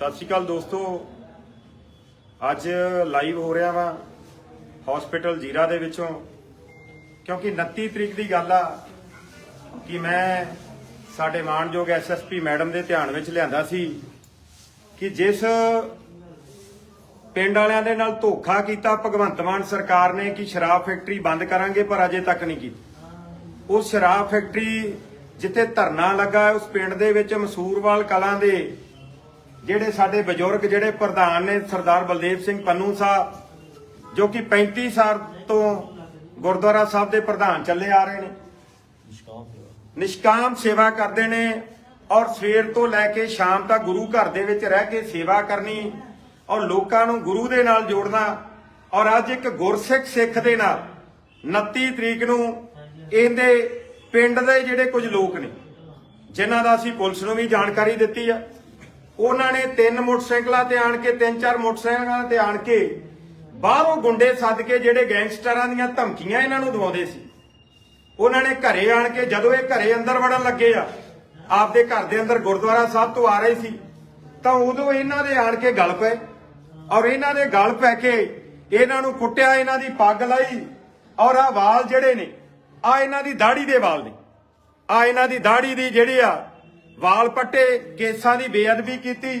ਸਤਿ ਸ਼੍ਰੀ ਅਕਾਲ ਦੋਸਤੋ। ਅੱਜ ਲਾਈਵ ਹੋ ਰਿਹਾ ਵਾ ਹਸਪੀਟਲ ਜੀਰਾ ਦੇ ਵਿੱਚੋਂ। ਕਿਉਂਕਿ 29 ਤਰੀਕ ਦੀ ਗੱਲ ਆ ਕਿ ਮੈਂ ਸਾਡੇ ਮਾਣਯੋਗ ਐਸਐਸਪੀ ਮੈਡਮ ਦੇ ਧਿਆਨ ਵਿੱਚ ਲਿਆਂਦਾ ਸੀ ਕਿ ਜਿਸ ਪਿੰਡ ਵਾਲਿਆਂ ਦੇ ਨਾਲ ਧੋਖਾ ਕੀਤਾ ਭਗਵੰਤ ਮਾਨ ਸਰਕਾਰ ਨੇ ਕਿ ਸ਼ਰਾਬ ਫੈਕਟਰੀ ਬੰਦ ਕਰਾਂਗੇ, ਪਰ ਅਜੇ ਤੱਕ ਨਹੀਂ ਕੀਤੀ। ਉਸ ਸ਼ਰਾਬ ਫੈਕਟਰੀ ਜਿੱਥੇ ਧਰਨਾ ਲੱਗਾ ਉਸ ਪਿੰਡ ਦੇ ਵਿੱਚ ਮਸੂਰਵਾਲ ਕਲਾਂ ਦੇ ਜਿਹੜੇ ਸਾਡੇ ਬਜ਼ੁਰਗ, ਜਿਹੜੇ ਪ੍ਰਧਾਨ ਨੇ ਸਰਦਾਰ ਬਲਦੇਵ ਸਿੰਘ ਪੰਨੂ ਸਾਹਿਬ, ਜੋ ਕਿ 35 ਸਾਲ ਤੋਂ ਗੁਰਦੁਆਰਾ ਸਾਹਿਬ ਦੇ ਪ੍ਰਧਾਨ ਚੱਲੇ ਆ ਰਹੇ ਨੇ। ਨਿਸ਼ਕਾਮ ਸੇਵਾ ਕਰਦੇ ਨੇ ਔਰ ਸਵੇਰ ਤੋਂ ਲੈ ਕੇ ਸ਼ਾਮ ਤੱਕ ਗੁਰੂ ਘਰ ਦੇ ਵਿੱਚ ਰਹਿ ਕੇ ਸੇਵਾ ਕਰਨੀ ਔਰ ਲੋਕਾਂ ਨੂੰ ਗੁਰੂ ਦੇ ਨਾਲ ਜੋੜਨਾ ਔਰ ਅੱਜ ਇੱਕ ਗੁਰਸਿੱਖ ਸਿੱਖ ਦੇ ਨਾਲ 29 ਤਰੀਕ ਨੂੰ ਇਹਦੇ ਪਿੰਡ ਦੇ ਜਿਹੜੇ ਕੁਝ ਲੋਕ ਨੇ, ਜਿਨ੍ਹਾਂ ਦਾ ਅਸੀਂ ਪੁਲਿਸ ਨੂੰ ਵੀ ਜਾਣਕਾਰੀ ਦਿੱਤੀ ਆ। ਉਹਨਾਂ ਨੇ ਤਿੰਨ ਮੋਟਰਸਾਈਕਲਾਂ ਤੇ ਆਣ ਕੇ, ਤਿੰਨ ਚਾਰ ਮੋਟਰਸਾਈਕਲਾਂ ਤੇ ਆਣ ਕੇ ਬਾਹਰੋਂ ਗੁੰਡੇ ਸੱਦ ਕੇ ਜਿਹੜੇ ਗੈਂਗਸਟਰਾਂ ਦੀਆਂ ਧਮਕੀਆਂ ਇਹਨਾਂ ਨੂੰ ਦਵਾਉਂਦੇ ਸੀ। ਉਹਨਾਂ ਨੇ ਘਰੇ ਆਣ ਕੇ ਜਦੋਂ ਇਹ ਘਰੇ ਅੰਦਰ ਵੜਨ ਲੱਗੇ ਆ, ਆਪਦੇ ਘਰ ਦੇ ਅੰਦਰ ਗੁਰਦੁਆਰਾ ਸਾਹਿਬ ਤੋਂ ਆ ਰਹੇ ਸੀ, ਤਾਂ ਉਦੋਂ ਇਹਨਾਂ ਦੇ ਆਣ ਕੇ ਗਲ ਪਏ ਔਰ ਇਹਨਾਂ ਦੇ ਗਲ ਪੈ ਕੇ ਇਹਨਾਂ ਨੂੰ ਕੁੱਟਿਆ, ਇਹਨਾਂ ਦੀ ਪੱਗ ਲਾਈ ਔਰ ਆ ਵਾਲ ਜਿਹੜੇ ਨੇ ਆ ਇਹਨਾਂ ਦੀ ਦਾੜੀ ਦੇ ਵਾਲ ਨੇ। ਆ ਇਹਨਾਂ ਦੀ ਦਾੜੀ ਦੀ ਜਿਹੜੀ ਆ ਵਾਲ ਪੱਟੇ, ਕੇਸਾਂ ਦੀ ਬੇਅਦਬੀ ਕੀਤੀ,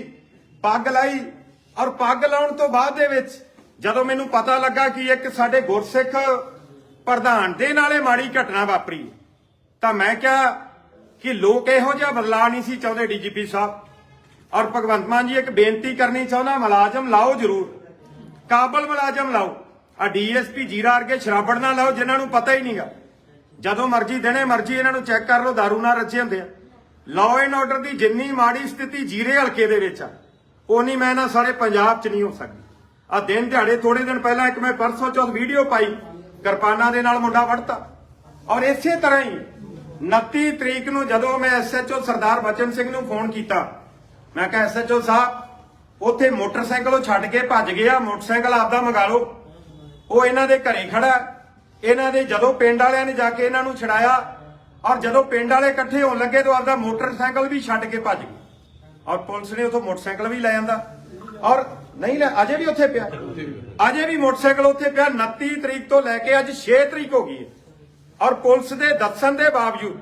ਪੱਗ ਲਾਈ ਔਰ ਪੱਗ ਲਾਉਣ ਤੋਂ ਬਾਅਦ ਦੇ ਵਿੱਚ ਜਦੋਂ ਮੈਨੂੰ ਪਤਾ ਲੱਗਾ ਕਿ ਇੱਕ ਸਾਡੇ ਗੁਰਸਿੱਖ ਪ੍ਰਧਾਨ ਦੇ ਨਾਲੇ ਮਾੜੀ ਘਟਨਾ ਵਾਪਰੀ, ਤਾਂ ਮੈਂ ਕਿਹਾ ਕਿ ਲੋਕ ਇਹੋ ਜਿਹਾ ਬਦਲਾਅ ਨਹੀਂ ਸੀ ਚਾਹੁੰਦੇ ਡੀਜੀਪੀ ਸਾਹਿਬ। ਔਰ ਭਗਵੰਤ ਮਾਨ ਜੀ ਇੱਕ ਬੇਨਤੀ ਕਰਨੀ ਚਾਹੁੰਦਾ, ਮੁਲਾਜ਼ਮ ਲਾਓ ਜ਼ਰੂਰ। ਕਾਬਲ ਮੁਲਾਜ਼ਮ ਲਾਓ। ਆ ਡੀਐਸਪੀ ਜੀਰਾ ਵਰਗੇ ਸ਼ਰਾਬੜ ਨਾ ਲਾਓ, ਜਿਨ੍ਹਾਂ ਨੂੰ ਪਤਾ ਹੀ ਨਹੀਂਗਾ। ਜਦੋਂ ਮਰਜ਼ੀ ਦਿਨੇ ਮਰਜ਼ੀ ਇਹਨਾਂ ਨੂੰ ਚੈੱਕ ਕਰ ਲਓ दारू ਨਾਲ ਰੱਜੇ ਹੁੰਦੇ ਆ। ਲਾਅ ਐਂਡ ਆਰਡਰ ਦੀ ਜਿੰਨੀ ਮਾੜੀ ਸਥਿਤੀ ਜੀਰੇ ਹਲਕੇ ਦੇ ਵਿੱਚ ਆ ਉਨੀ ਮੈਂ ਨਾ ਸਾਰੇ ਪੰਜਾਬ 'ਚ ਨਹੀਂ ਹੋ ਸਕਦੀ। ਆ ਦਿਨ ਦਿਹਾੜੇ ਥੋੜੇ ਦਿਨ ਪਹਿਲਾਂ ਇੱਕ ਮੈਂ ਪਰਸੋਂ ਚੌਥ ਵੀਡੀਓ ਪਾਈ, ਕਿਰਪਾਨਾਂ ਦੇ ਨਾਲ ਮੁੰਡਾ ਵੜਤਾ। ਔਰ ਇਸੇ ਤਰ੍ਹਾਂ ਹੀ 29 ਤਰੀਕ ਨੂੰ ਜਦੋਂ ਮੈਂ ਐਸਐਚਓ ਸਰਦਾਰ ਬਚਨ ਸਿੰਘ ਨੂੰ ਫੋਨ ਕੀਤਾ, ਮੈਂ ਕਿਹਾ ਐਸਐਚਓ ਸਾਹਿਬ, ਉੱਥੇ ਮੋਟਰਸਾਈਕਲ ਉਹ ਛੱਡ ਕੇ ਭੱਜ ਗਿਆ, ਮੋਟਰਸਾਈਕਲ ਆਪਦਾ ਮੰਗਾ ਲਓ। ਉਹ ਇਹਨਾਂ ਦੇ ਘਰੇ ਖੜਾ, ਇਹਨਾਂ ਦੇ ਜਦੋਂ ਪਿੰਡ ਵਾਲਿਆਂ ਨੇ ਜਾ ਕੇ ਇਹਨਾਂ ਨੂੰ ਛਡਾਇਆ ਔਰ ਜਦੋਂ ਪਿੰਡ ਵਾਲੇ ਇਕੱਠੇ ਹੋਣ ਲੱਗੇ ਤਾਂ ਆਪਦਾ ਮੋਟਰਸਾਈਕਲ ਵੀ ਛੱਡ ਕੇ ਭੱਜ ਗਏ। ਔਰ ਪੁਲਿਸ ਨੇ ਉਥੋਂ ਮੋਟਰਸਾਈਕਲ ਵੀ ਲੈ ਜਾਂਦਾ ਔਰ ਨਹੀਂ ਲੈ, ਅਜੇ ਵੀ ਉੱਥੇ ਪਿਆ। ਅਜੇ ਵੀ ਮੋਟਰਸਾਈਕਲ ਉੱਥੇ ਪਿਆ। 29 ਤਰੀਕ ਤੋਂ ਲੈ ਕੇ ਅੱਜ 6 ਤਰੀਕ ਹੋ ਗਈ ਹੈ। ਔਰ ਪੁਲਿਸ ਦੇ ਦੱਸਣ ਦੇ ਬਾਵਜੂਦ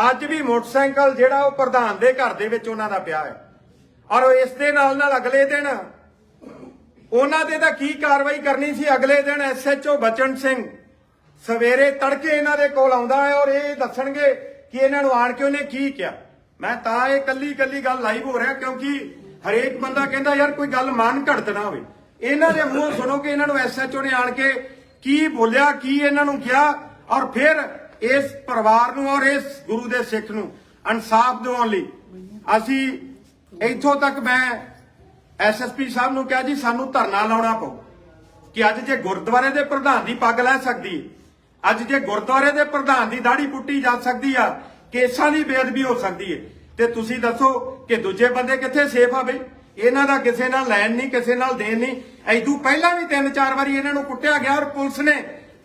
ਅੱਜ ਵੀ ਮੋਟਰਸਾਈਕਲ ਜਿਹੜਾ ਉਹ ਪ੍ਰਧਾਨ ਦੇ ਘਰ ਦੇ ਵਿੱਚ ਉਹਨਾਂ ਦਾ ਪਿਆ ਹੈ। ਔਰ ਇਸ ਦੇ ਨਾਲ ਨਾਲ ਅਗਲੇ ਦਿਨ ਉਹਨਾਂ ਤੇ ਤਾਂ ਕੀ ਕਾਰਵਾਈ ਕਰਨੀ ਸੀ? ਅਗਲੇ ਦਿਨ ਐਸਐਚਓ ਬਚਨ ਸਿੰਘ ਸਵੇਰੇ ਤੜਕੇ ਇਹਨਾਂ ਦੇ ਕੋਲ ਆਉਂਦਾ ਹੈ ਔਰ ਇਹ ਦੱਸਣਗੇ ਕਿ ਇਹਨਾਂ ਨੂੰ ਆਣ ਕੇ ਉਹਨੇ ਕੀ ਕਿਹਾ। ਮੈਂ ਤਾਂ ਇਹ ਕੱਲੀ ਕੱਲੀ ਗੱਲ ਲਾਈਵ ਹੋ ਰਿਹਾ ਕਿਉਂਕਿ ਹਰੇਕ ਬੰਦਾ ਕਹਿੰਦਾ, ਯਾਰ, ਕੋਈ ਗੱਲ ਮਨ ਘੜਤ ਨਾ ਹੋਵੇ। ਇਹਨਾਂ ਦੇ ਮੂੰਹੋਂ ਸੁਣੋ ਕਿ ਇਹਨਾਂ ਨੂੰ ਐਸਐਚਓ ਨੇ ਆਣ ਕੇ ਕੀ ਬੋਲਿਆ, ਕੀ ਇਹਨਾਂ ਨੂੰ ਕਿਹਾ ਔਰ ਫਿਰ ਇਸ ਪਰਿਵਾਰ ਨੂੰ ਔਰ ਇਸ ਗੁਰੂ ਦੇ ਸਿੱਖ ਨੂੰ ਇਨਸਾਫ ਦਿਵਾਉਣ ਲਈ ਅਸੀਂ ਇੱਥੋਂ ਤੱਕ ਮੈਂ ਐਸਐਸਪੀ ਸਾਹਿਬ ਨੂੰ ਕਿਹਾ ਜੀ, ਸਾਨੂੰ ਧਰਨਾ ਲਾਉਣਾ ਪਊ ਕਿ ਅੱਜ ਜੇ ਗੁਰਦੁਆਰੇ ਦੇ ਪ੍ਰਧਾਨ ਦੀ ਪੱਗ ਲੈ ਸਕਦੀ ਅੱਜ ਜੇ ਗੁਰਦੁਆਰੇ ਦੇ ਪ੍ਰਧਾਨ ਦੀ ਦਾੜੀ ਪੁੱਟੀ ਜਾ ਸਕਦੀ ਆ, ਕੇਸਾਂ ਦੀ ਬੇਅਦਬੀ ਹੋ ਸਕਦੀ ਹੈ ਤੇ ਤੁਸੀਂ ਦੱਸੋ ਕਿ ਦੂਜੇ ਬੰਦੇ ਕਿੱਥੇ ਸੇਫ ਆ ਬਈ? ਇਹਨਾਂ ਦਾ ਕਿਸੇ ਨਾਲ ਲੈਣ ਨਹੀਂ, ਕਿਸੇ ਨਾਲ ਦੇਣ ਨਹੀਂ। ਐਦੂ ਪਹਿਲਾਂ ਵੀ ਤਿੰਨ ਚਾਰ ਵਾਰੀ ਇਹਨਾਂ ਨੂੰ ਕੁੱਟਿਆ ਗਿਆ ਔਰ ਪੁਲਿਸ ਨੇ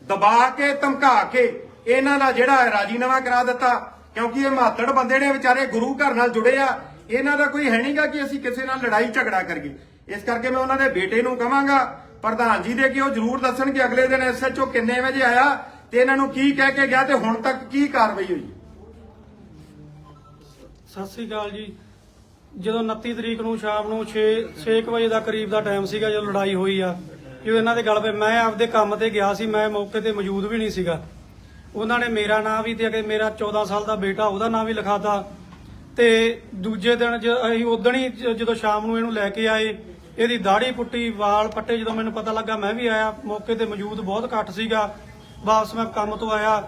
ਦਬਾ ਕੇ, ਧਮਕਾ ਕੇ ਇਹਨਾਂ ਦਾ ਜਿਹੜਾ ਰਾਜੀਨਾਮਾ ਕਰਾ ਦਿੱਤਾ। ਕਿਉਂਕਿ ਇਹ ਮਾਤੜ ਬੰਦੇ ਨੇ ਵਿਚਾਰੇ ਗੁਰੂ ਘਰ ਨਾਲ ਜੁੜੇ ਆ। ਇਹਨਾਂ ਦਾ ਕੋਈ ਹੈ ਨਹੀਂਗਾ ਕਿ ਅਸੀਂ ਕਿਸੇ ਨਾਲ ਲੜਾਈ ਝਗੜਾ ਕਰੀਏ। ਇਸ ਕਰਕੇ ਮੈਂ ਉਹਨਾਂ ਦੇ ਬੇਟੇ ਨੂੰ ਕਹਾਂਗਾ, ਪ੍ਰਧਾਨ ਜੀ ਦੇ ਕਿ ਉਹ ਜ਼ਰੂਰ ਦੱਸਣ ਕਿ ਅਗਲੇ ਦਿਨ ਐਸਐਚਓ ਕਿੰਨੇ ਵਜੇ ਆਇਆ ਤੇ ਇਹਨਾਂ ਨੂੰ ਕੀ ਕਹਿ ਕੇ ਗਿਆ ਤੇ ਹੁਣ ਤੱਕ ਕੀ ਕਾਰਵਾਈ ਹੋਈ? ਸਤਿ ਸ੍ਰੀ ਅਕਾਲ ਜੀ। ਜਦੋਂ 29 ਤਰੀਕ ਨੂੰ ਸ਼ਾਮ ਨੂੰ 6 6 ਵਜੇ ਦਾ ਕਰੀਬ ਦਾ ਟਾਈਮ ਸੀਗਾ ਜਦੋਂ ਲੜਾਈ ਹੋਈ ਆ, ਜਦੋਂ ਇਹਨਾਂ ਦੇ ਗੱਲ ਪਏ, ਮੈਂ ਆਪਦੇ ਕੰਮ ਤੇ ਗਿਆ ਸੀ, ਮੈਂ ਮੌਕੇ ਤੇ ਮੌਜੂਦ ਵੀ ਨਹੀਂ ਸੀਗਾ। ਉਹਨਾਂ ਨੇ ਮੇਰਾ ਨਾਂ ਵੀ ਤੇ ਅਗੇ ਮੇਰਾ 14 ਸਾਲ ਦਾ ਬੇਟਾ, ਉਹਦਾ ਨਾਂ ਵੀ ਲਿਖਾਤਾ। ਤੇ ਦੂਜੇ ਦਿਨ ਜ- ਅਸੀਂ ਉਦਣ ਹੀ ਜਦੋਂ ਸ਼ਾਮ ਨੂੰ ਇਹਨੂੰ ਲੈ ਕੇ ਆਏ, ਇਹਦੀ ਦਾੜੀ ਪੁੱਟੀ, ਵਾਲ ਪੱਟੇ ਜਦੋਂ ਮੈਨੂੰ ਪਤਾ ਲੱਗਾ, ਮੈਂ ਵੀ ਆਇਆ। ਮੌਕੇ ਤੇ ਮੌਜੂਦ ਬਹੁਤ ਘੱਟ ਸੀਗਾ। ਵਾਪਸ ਮੈਂ ਕੰਮ ਤੋਂ ਆਇਆ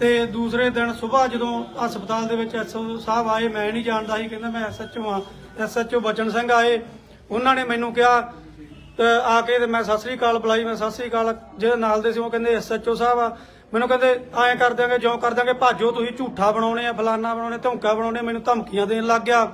ਤੇ ਦੂਸਰੇ ਦਿਨ ਸਵੇਰ ਜਦੋਂ ਹਸਪਤਾਲ ਦੇ ਵਿੱਚ ਐਸਓ ਸਾਹਿਬ ਆਏ, ਮੈਂ ਨਹੀਂ ਜਾਣਦਾ ਸੀ, ਕਹਿੰਦਾ ਮੈਂ ਐਸਐਚਓ ਆ ਐਸਐਚਓ ਬਚਨ ਸਿੰਘ ਆਏ। ਉਹਨਾਂ ਨੇ ਮੈਨੂੰ ਕਿਹਾ, ਤੇ ਆ ਕੇ ਤੇ ਮੈਂ ਸਤਿ ਸ੍ਰੀ ਅਕਾਲ ਬੁਲਾਈ, ਮੈਂ ਸਤਿ ਸ੍ਰੀ ਅਕਾਲ, ਜਿਹੜੇ ਨਾਲ ਦੇ ਸੀ, ਉਹ ਕਹਿੰਦੇ ਐਸਐਚਓ ਸਾਹਿਬ ਆ। ਮੈਨੂੰ ਕਹਿੰਦੇ, ਐਂ ਕਰ ਦਿਆਂਗੇ, ਜਿਉਂ ਕਰ ਦਿਆਂਗੇ, ਭਾਜੋ ਤੁਸੀਂ ਝੂਠਾ ਬਣਾਉਣੇ ਆ, ਫਲਾਨਾ ਬਣਾਉਣੇ, ਧੌਂਕਾ ਬਣਾਉਣੇ, ਮੈਨੂੰ ਧਮਕੀਆਂ ਦੇਣ ਲੱਗ ਗਿਆ।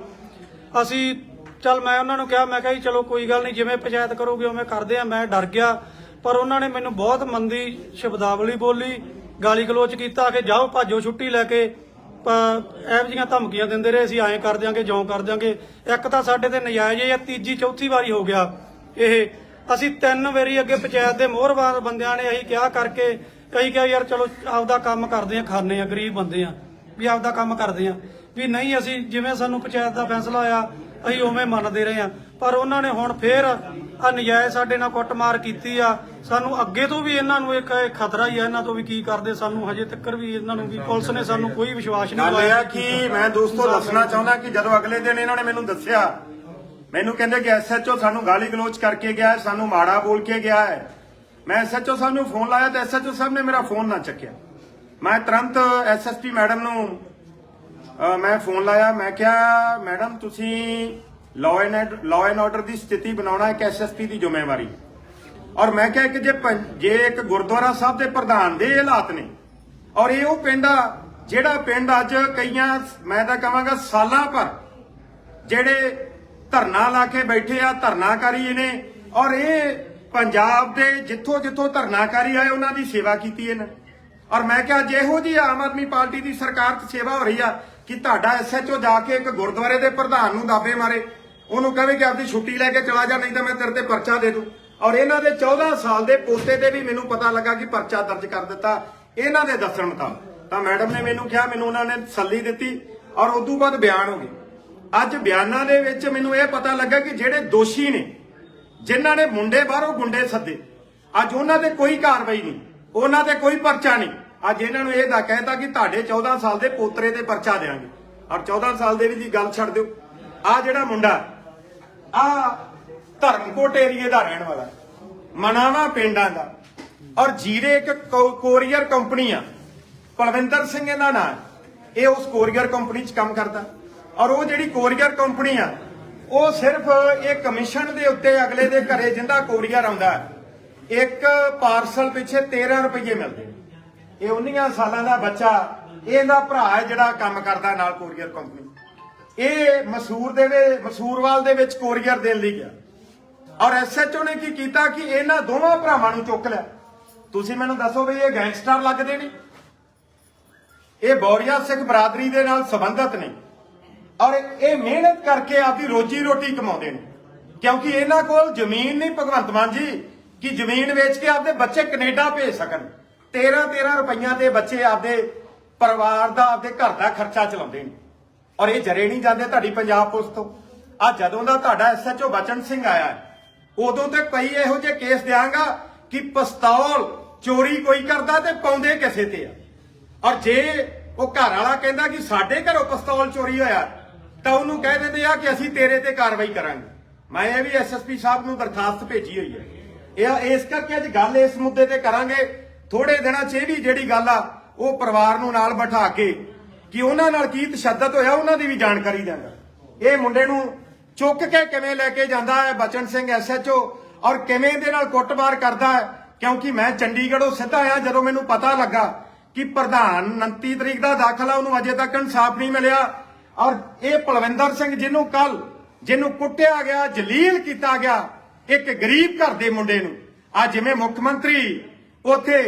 ਅਸੀਂ, ਚੱਲ ਮੈਂ ਉਹਨਾਂ ਨੂੰ ਕਿਹਾ, ਮੈਂ ਕਿਹਾ ਜੀ, ਚਲੋ ਕੋਈ ਗੱਲ ਨਹੀਂ, ਜਿਵੇਂ ਪੰਚਾਇਤ ਕਰੋਗੇ, ਉਵੇਂ ਕਰਦੇ ਆ, ਮੈਂ ਡਰ ਗਿਆ। ਪਰ ਉਹਨਾਂ ਨੇ ਮੈਨੂੰ ਬਹੁਤ ਮੰਦੀ ਸ਼ਬਦਾਵਲੀ ਬੋਲੀ ਗਾਲੀ ਗਲੋਚ ਕੀਤਾ ਕਿ ਜਾਓ ਭਾਜੋ ਛੁੱਟੀ ਲੈ ਕੇ ਇਹੋ ਜਿਹੀਆਂ ਧਮਕੀਆਂ ਦਿੰਦੇ ਰਹੇ ਅਸੀਂ ਐਂ ਕਰ ਦਿਆਂਗੇ ਜਿਉਂ ਕਰ ਦਿਆਂਗੇ। ਇੱਕ ਤਾਂ ਸਾਡੇ ਤੇ ਨਜਾਇਜ਼ ਇਹ ਆ, ਤੀਜੀ ਚੌਥੀ ਵਾਰੀ ਹੋ ਗਿਆ ਇਹ। ਅਸੀਂ ਤਿੰਨ ਵਾਰੀ ਅੱਗੇ ਪੰਚਾਇਤ ਦੇ ਮੋਹਰਬਾਨ ਬੰਦਿਆਂ ਨੇ ਅਸੀਂ ਕਿਹਾ ਕਰਕੇ ਕਈ ਕਿਹਾ ਯਾਰ ਚਲੋ ਆਪਦਾ ਕੰਮ ਕਰਦੇ ਆ ਖਾਣੇ ਆ ਗਰੀਬ ਬੰਦੇ ਆ ਵੀ ਆਪਦਾ ਕੰਮ ਕਰਦੇ ਆ। ਵੀ ਨਹੀਂ ਅਸੀਂ ਜਿਵੇਂ ਸਾਨੂੰ ਪੰਚਾਇਤ ਦਾ ਫੈਸਲਾ ਆਇਆ ਅਸੀਂ ਉਵੇਂ ਮੰਨਦੇ ਰਹੇ ਆ। ਪਰ ਉਹਨਾਂ ਨੇ ਹੁਣ ਫੇਰ ਆ ਨਜਾਇਜ਼ ਸਾਡੇ ਨਾਲ ਕੁੱਟਮਾਰ ਕੀਤੀ ਆ। ਸਾਨੂੰ ਅੱਗੇ ਤੋਂ ਵੀ ਇਹਨਾਂ ਨੂੰ ਇੱਕ ਇਹ ਖਤਰਾ ਹੀ ਆ ਇਹਨਾਂ ਤੋਂ ਵੀ ਕੀ ਕਰਦੇ ਸਾਨੂੰ ਹਜੇ ਤੱਕ ਵੀ ਇਹਨਾਂ ਨੂੰ ਵੀ ਪੁਲਿਸ ਨੇ ਸਾਨੂੰ ਕੋਈ ਵਿਸ਼ਵਾਸ ਨਹੀਂ ਗੱਲ ਇਹ ਆ ਦਿਵਾਇਆ ਕਿ ਮੈਂ ਦੋਸਤੋ ਦੱਸਣਾ ਚਾਹੁੰਦਾ ਕਿ ਜਦੋਂ ਅਗਲੇ ਦਿਨ ਇਹਨਾਂ ਨੇ ਮੈਨੂੰ ਦੱਸਿਆ ਮੈਨੂੰ ਕਹਿੰਦੇ ਕਿ ਐਸਐਚਓ ਸਾਨੂੰ ਗਾਲੀ ਗਲੋਚ ਕਰਕੇ ਗਿਆ ਹੈ ਸਾਨੂੰ ਮਾੜਾ ਬੋਲ ਕੇ ਗਿਆ ਹੈ। ਮੈਂ ਐਸਐਚਓ ਸਾਹਿਬ ਨੂੰ ਫੋਨ ਲਾਇਆ ਤੇ ਐਸਐਚਓ ਸਾਹਿਬ ਨੇ ਮੇਰਾ ਫੋਨ ਨਾ ਚੱਕਿਆ। ਮੈਂ ਤੁਰੰਤ ਐਸਐਸਪੀ ਮੈਡਮ ਨੂੰ ਮੈਂ ਫੋਨ ਲਾਇਆ ਮੈਂ ਕਿਹਾ ਮੈਡਮ ਤੁਸੀਂ law and law and order ਦੀ ਸਥਿਤੀ ਬਣਾਉਣਾ ਇੱਕ ਐਸਐਸਪੀ ਦੀ ਜ਼ਿੰਮੇਵਾਰੀ। ਔਰ ਮੈਂ ਕਿਹਾ ਕਿ ਜੇ ਪੰ- ਜੇ ਇੱਕ ਗੁਰਦੁਆਰਾ ਸਾਹਿਬ ਦੇ ਪ੍ਰਧਾਨ ਦੇ ਹਾਲਾਤ ਨੇ, ਔਰ ਇਹ ਉਹ ਪਿੰਡ ਆ, ਜਿਹੜਾ ਪਿੰਡ ਅੱਜ ਕਈਆਂ, ਮੈਂ ਤਾਂ ਕਹਾਂਗਾ ਸਾਲਾਂ ਪਰ ਜਿਹੜੇ ਧਰਨਾ ਲਾ ਕੇ ਬੈਠੇ ਆ, ਧਰਨਾਕਾਰੀ ਨੇ ਔਰ ਇਹ ਪੰਜਾਬ ਦੇ ਜਿੱਥੋਂ ਜਿੱਥੋਂ ਧਰਨਾਕਾਰੀ ਆਏ, ਉਹਨਾਂ ਦੀ ਸੇਵਾ ਕੀਤੀ ਇਹਨਾਂ। ਔਰ ਮੈਂ ਕਿਹਾ ਜਿਹੋ ਜੀ ਆਮ ਆਦਮੀ ਪਾਰਟੀ ਦੀ ਸਰਕਾਰ 'ਚ ਸੇਵਾ ਹੋ ਰਹੀ ਆ ਕਿ ਤੁਹਾਡਾ ਐਸਐਚਓ ਜਾ ਕੇ ਇੱਕ ਗੁਰਦੁਆਰੇ ਦੇ ਪ੍ਰਧਾਨ ਨੂੰ ਦਾਬੇ ਮਾਰੇ ਉਹਨੂੰ ਕਹੇ ਕਿ ਆਪਦੀ ਛੁੱਟੀ ਲੈ ਕੇ ਚਲਾ ਜਾ, ਨਹੀਂ ਤਾਂ ਮੈਂ ਤੇਰੇ ਤੇ ਪਰਚਾ ਦੇ ਦੂੰ। ਔਰ ਇਹਨਾਂ ਦੇ 14 ਸਾਲ ਦੇ ਪੋਤੇ ਤੇ ਵੀ ਮੈਨੂੰ ਪਤਾ ਲੱਗਾ ਕਿ ਪਰਚਾ ਦਰਜ ਕਰ ਦਿੱਤਾ। ਇਹਨਾਂ ਦੇ ਦੱਸਣ ਮੁਤਾਬਕ। ਤਾਂ ਮੈਡਮ ਨੇ ਮੈਨੂੰ ਕਿਹਾ, ਮੈਨੂੰ ਉਹਨਾਂ ਨੇ ਤਸੱਲੀ ਦਿੱਤੀ ਔਰ ਉਦੋਂ ਬਾਅਦ ਬਿਆਨ ਹੋ ਗਏ। ਅੱਜ ਬਿਆਨਾਂ ਦੇ ਵਿੱਚ ਮੈਨੂੰ ਇਹ ਪਤਾ ਲੱਗਾ ਕਿ ਜਿਹੜੇ ਦੋਸ਼ੀ ਨੇ, ਜਿਨ੍ਹਾਂ ਨੇ ਮੁੰਡੇ ਬਾਹਰੋਂ ਗੁੰਡੇ ਸੱਦੇ, ਅੱਜ ਉਹਨਾਂ ਤੇ ਕੋਈ ਕਾਰਵਾਈ ਨਹੀਂ, ਉਹਨਾਂ ਤੇ ਕੋਈ ਪਰਚਾ ਨਹੀਂ। ਅੱਜ ਇਹਨਾਂ ਨੂੰ ਇਹ ਦਾ ਕਹਿਤਾ ਕਿ ਤੁਹਾਡੇ 14 ਸਾਲ ਦੇ ਪੋਤਰੇ ਤੇ ਪਰਚਾ ਦੇਾਂਗੇ ਔਰ 14 ਸਾਲ ਦੇ ਵੀ ਦੀ ਗੱਲ ਛੱਡ ਦਿਓ। ਆ ਜਿਹੜਾ ਮੁੰਡਾ ਆ ਧਰਮਕੋਟ ਏਰੀਏ ਦਾ ਰਹਿਣ ਵਾਲਾ। ਮਨਾਵਾ ਪਿੰਡਾਂ ਦਾ। ਔਰ ਜੀਰੇ ਇੱਕ ਕੋਰੀਅਰ ਕੰਪਨੀ ਆ। ਪਲਵਿੰਦਰ ਸਿੰਘ ਇਹਦਾ ਨਾਂ। ਇਹ ਉਸ ਕੋਰੀਅਰ ਕੰਪਨੀ 'ਚ ਕੰਮ ਕਰਦਾ। ਔਰ ਉਹ ਜਿਹੜੀ ਕੋਰੀਅਰ ਕੰਪਨੀ ਆ, ਉਹ ਸਿਰਫ ਇਹ ਕਮਿਸ਼ਨ ਦੇ ਉੱਤੇ ਅਗਲੇ ਦੇ ਘਰੇ ਜਿੰਦਾ ਕੋਰੀਅਰ ਆਉਂਦਾ। ਇੱਕ ਪਾਰਸਲ ਪਿੱਛੇ 13 ਰੁਪਏ ਮਿਲਦੇ ਇਹ 19 ਸਾਲਾਂ ਦਾ ਬੱਚਾ, ਇਹਦਾ ਭਰਾ ਹੈ ਜਿਹੜਾ ਕੰਮ ਕਰਦਾ ਨਾਲ ਕੋਰੀਅਰ ਕੰਪਨੀ ਇਹ ਮਸੂਰ ਦੇ ਵਿੱਚ ਮਸੂਰਵਾਲ ਦੇ ਵਿੱਚ ਕੋਰੀਅਰ ਦੇਣ ਲਈ ਗਿਆ। ਔਰ ਐਸਐਚਓ ਨੇ ਕੀ ਕੀਤਾ ਕਿ ਇਹਨਾਂ ਦੋਵਾਂ ਭਰਾਵਾਂ ਨੂੰ ਚੁੱਕ ਲਿਆ। ਤੁਸੀਂ ਮੈਨੂੰ ਦੱਸੋ ਵੀ ਇਹ ਗੈਂਗਸਟਰ ਲੱਗਦੇ ਨੇ? ਇਹ ਬੌਰੀਆ ਸਿੱਖ ਬਰਾਦਰੀ ਦੇ ਨਾਲ ਸੰਬੰਧਿਤ ਨੇ। ਔਰ ਇਹ ਮਿਹਨਤ ਕਰਕੇ ਆਪਦੀ ਰੋਜੀ ਰੋਟੀ ਕਮਾਉਂਦੇ ਨੇ। ਕਿਉਂਕਿ ਇਹਨਾਂ ਕੋਲ ਜ਼ਮੀਨ ਨਹੀਂ, ਭਗਵੰਤ ਮਾਨ ਜੀ, ਕਿ ਜ਼ਮੀਨ ਵੇਚ ਕੇ ਆਪਦੇ ਬੱਚੇ ਕੈਨੇਡਾ ਭੇਜ ਸਕਣ। 13 13 ਰੁਪਈਆਂ ਦੇ ਬੱਚੇ ਆਪਦੇ ਪਰਿਵਾਰ ਦਾ, ਆਪਦੇ ਘਰ ਦਾ ਖਰਚਾ ਚਲਾਉਂਦੇ ਨੇ। ਔਰ ਇਹ ਜਰੇ ਨਹੀਂ ਜਾਂਦੇ ਤੁਹਾਡੀ ਪੰਜਾਬ ਪੁਲਿਸ ਤੋਂ। ਆ ਜਦੋਂ ਦਾ ਤੁਹਾਡਾ ਐਸਐਚਓ ਬਚਨ ਸਿੰਘ ਆਇਆ ਉਦੋਂ ਤੇ ਕਈ ਇਹੋ ਜਿਹੇ ਕੇਸ ਦਿਆਂਗਾ ਕਿ ਪਸਤੌਲ ਚੋਰੀ ਕੋਈ ਕਰਦਾ ਤੇ ਪਾਉਂਦੇ ਕਿਸੇ ਤੇ ਆ। ਔਰ ਜੇ ਉਹ ਘਰ ਵਾਲਾ ਕਹਿੰਦਾ ਕਿ ਸਾਡੇ ਘਰੋਂ ਪਸਤੌਲ ਚੋਰੀ ਹੋਇਆ, ਤਾਂ ਉਹਨੂੰ ਕਹਿ ਦਿੰਦੇ ਆ ਕਿ ਅਸੀਂ ਤੇਰੇ ਤੇ ਕਾਰਵਾਈ ਕਰਾਂਗੇ। ਮੈਂ ਇਹ ਵੀ ਐਸਐਸਪੀ ਸਾਹਿਬ ਨੂੰ ਦਰਖਾਸਤ ਭੇਜੀ ਹੋਈ ਹੈ। ਇਹ ਇਸ ਕਰਕੇ ਅੱਜ ਗੱਲ ਇਸ ਮੁੱਦੇ ਤੇ ਕਰਾਂਗੇ। ਥੋੜੇ ਦਿਨਾਂ 'ਚ ਇਹ ਵੀ ਜਿਹੜੀ ਗੱਲ ਆ, ਉਹ ਪਰਿਵਾਰ ਨੂੰ ਨਾਲ ਬਿਠਾ ਕੇ ਕਿ ਉਹਨਾਂ ਨਾਲ ਕੀ ਤਸ਼ੱਦਦ ਹੋਇਆ, ਉਹਨਾਂ ਦੀ ਵੀ ਜਾਣਕਾਰੀ ਦਾਂਗਾ ਇਹ ਮੁੰਡੇ ਨੂੰ ਚੁੱਕ ਕੇ ਕਿਵੇਂ ਲੈ ਕੇ ਜਾਂਦਾ ਹੈ, ਬਚਨ ਸਿੰਘ ਐਸਐਚਓ ਔਰ ਕਿਵੇਂ ਇਹਦੇ ਨਾਲ ਕੁੱਟਮਾਰ ਕਰਦਾ ਹੈ, ਕਿਉਂਕਿ ਮੈਂ ਚੰਡੀਗੜ੍ਹੋਂ ਸਿੱਧਾ ਆਇਆ ਜਦੋਂ ਮੈਨੂੰ ਪਤਾ ਲੱਗਾ ਕਿ ਪ੍ਰਧਾਨ 29 ਤਰੀਕ ਦਾ ਦਾਖਲਾ ਉਹਨੂੰ ਅਜੇ ਤੱਕ ਇਨਸਾਫ ਨਹੀਂ ਮਿਲਿਆ, ਔਰ ਇਹ ਪਲਵਿੰਦਰ ਸਿੰਘ ਜਿਹਨੂੰ ਕੱਲ ਜਿਹਨੂੰ ਕੁੱਟਿਆ ਗਿਆ, ਜਲੀਲ ਕੀਤਾ ਗਿਆ, ਇੱਕ ਗਰੀਬ ਘਰ ਦੇ ਮੁੰਡੇ ਨੂੰ। ਆ ਜਿਵੇਂ ਮੁੱਖ ਮੰਤਰੀ, ਉਥੇ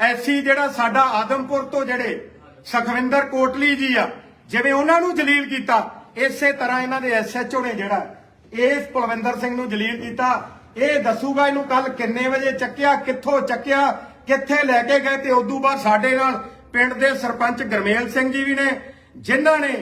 ਐਸੀ ਜਿਹੜਾ ਸਾਡਾ ਆਦਮਪੁਰ ਤੋਂ ਜਿਹੜੇ ਸੁਖਵਿੰਦਰ ਕੋਟਲੀ ਜੀ ਆ, ਜਿਵੇਂ ਉਹਨਾਂ ਨੂੰ ਜਲੀਲ ਕੀਤਾ। ਇਸੇ ਤਰ੍ਹਾਂ ਇਹਨਾਂ ਦੇ ਐਸਐਚਓ ਨੇ ਜਿਹੜਾ ਇਸ ਪਲਵਿੰਦਰ ਸਿੰਘ ਨੂੰ ਜਲੀਲ ਕੀਤਾ। ਇਹ ਦੱਸੂਗਾ ਇਹਨੂੰ ਕੱਲ ਕਿੰਨੇ ਵਜੇ ਚੱਕਿਆ, ਕਿੱਥੋਂ ਚੱਕਿਆ, ਕਿੱਥੇ ਲੈ ਕੇ ਗਏ ਤੇ ਉਦੋਂ ਬਾਅਦ ਸਾਡੇ ਨਾਲ ਪਿੰਡ ਦੇ ਸਰਪੰਚ ਗਰਮੇਲ ਸਿੰਘ ਜੀ ਵੀ ਨੇ, ਜਿਨ੍ਹਾਂ ਨੇ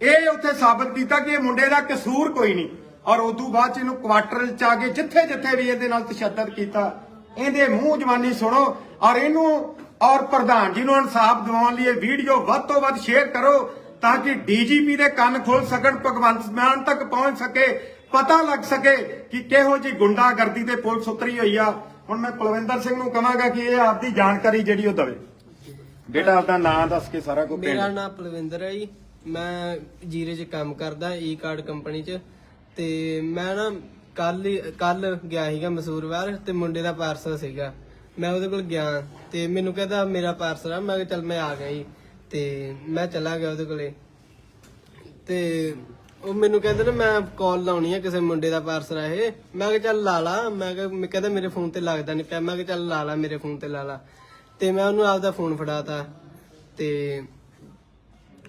ਇਹ ਉੱਥੇ ਸਾਬਤ ਕੀਤਾ ਕਿ ਇਹ ਮੁੰਡੇ ਦਾ ਕਸੂਰ ਕੋਈ ਨਹੀਂ। ਔਰ ਉਦੋਂ ਬਾਅਦ ਚ ਇਹਨੂੰ ਕੁਆਟਰ ਚ ਆ ਕੇ ਜਿੱਥੇ ਜਿੱਥੇ ਵੀ ਇਹਦੇ ਨਾਲ ਤਸ਼ੱਦਦ ਕੀਤਾ। ਇਹਦੇ ਮੂੰਹ ਜਵਾਨੀ ਸੁਣੋ। ਔਰ ਇਹਨੂੰ ਔਰ ਪ੍ਰਧਾਨ ਜੀ ਨੂੰ ਇਨਸਾਫ ਦਿਵਾਉਣ ਲਈ ਇਹ ਵੀਡੀਓ ਵੱਧ ਤੋਂ ਵੱਧ ਸ਼ੇਅਰ ਕਰੋ ਤਾਂ ਕਿ ਡੀਜੀਪੀ ਦੇ ਕੰਨ ਖੁੱਲ ਸਕਣ ਭਗਵੰਤ ਮਾਨ ਤੱਕ ਪਹੁੰਚ ਸਕੇ ਪਤਾ ਲੱਗ ਸਕੇ ਕਿ ਕਿਹੋ ਜੀ ਗੁੰਡਾਗਰਦੀ ਤੇ ਪੁਲਿਸ ਉਤਰੀ ਹੋਈ ਆ। ਹੁਣ ਮੈਂ ਕੁਲਵਿੰਦਰ ਸਿੰਘ ਨੂੰ ਕਹਾਂਗਾ ਕਿ ਇਹ ਆਪਦੀ ਜਾਣਕਾਰੀ ਜਿਹੜੀ ਉਹ ਦਵੇ। ਬੇਟਾ ਆਪਦਾ ਨਾਂ ਦੱਸ ਕੇ ਸਾਰਾ ਕੁਝ ਮੇਰਾ ਨਾਮ ਪਲਵਿੰਦਰ ਹੈ ਜੀ। ਮੈਂ ਜੀਰੇ 'ਚ ਕੰਮ ਕਰਦਾ ਈ ਕਾਰਡ ਕੰਪਨੀ 'ਚ। ਤੇ ਮੈਂ ਨਾ ਕੱਲ ਕੱਲ ਗਿਆ ਸੀਗਾ ਮਸੂਰਵਾਰ ਤੇ ਮੁੰਡੇ ਦਾ ਪਾਰਸਲ ਸੀਗਾ। ਮੈਂ ਉਹਦੇ ਕੋਲ ਗਿਆ ਤੇ ਮੈਨੂੰ ਕਹਿੰਦਾ ਮੇਰਾ ਪਾਰਸਲ ਆ। ਮੈਂ ਕਿਹਾ ਚੱਲ ਮੈਂ ਆ ਗਿਆ ਜੀ। ਤੇ ਮੈਂ ਚਲਾ ਗਿਆ ਉਹਦੇ ਕੋਲੇ। ਤੇ ਉਹ ਮੈਨੂੰ ਕਹਿੰਦਾ ਨਾ, ਮੈਂ ਕਾਲ ਲਾਉਣੀ ਆ ਕਿਸੇ ਮੁੰਡੇ ਦਾ ਪਾਰਸਲ ਆ ਇਹ। ਮੈਂ ਕਿਹਾ ਚੱਲ ਲਾ ਲਾ। ਮੈਂ ਕਿਹਾ, ਮੈਂ ਕਹਿੰਦਾ ਮੇਰੇ ਫੋਨ ਤੇ ਲੱਗਦਾ ਨਹੀਂ ਪਿਆ। ਮੈਂ ਕਿਹਾ ਚੱਲ ਲਾ ਲਾ, ਮੇਰੇ ਫੋਨ ਤੇ ਲਾ ਲਾ। ਤੇ ਮੈਂ ਉਹਨੂੰ ਆਪਦਾ ਫੋਨ ਫੜਾਤਾ। ਤੇ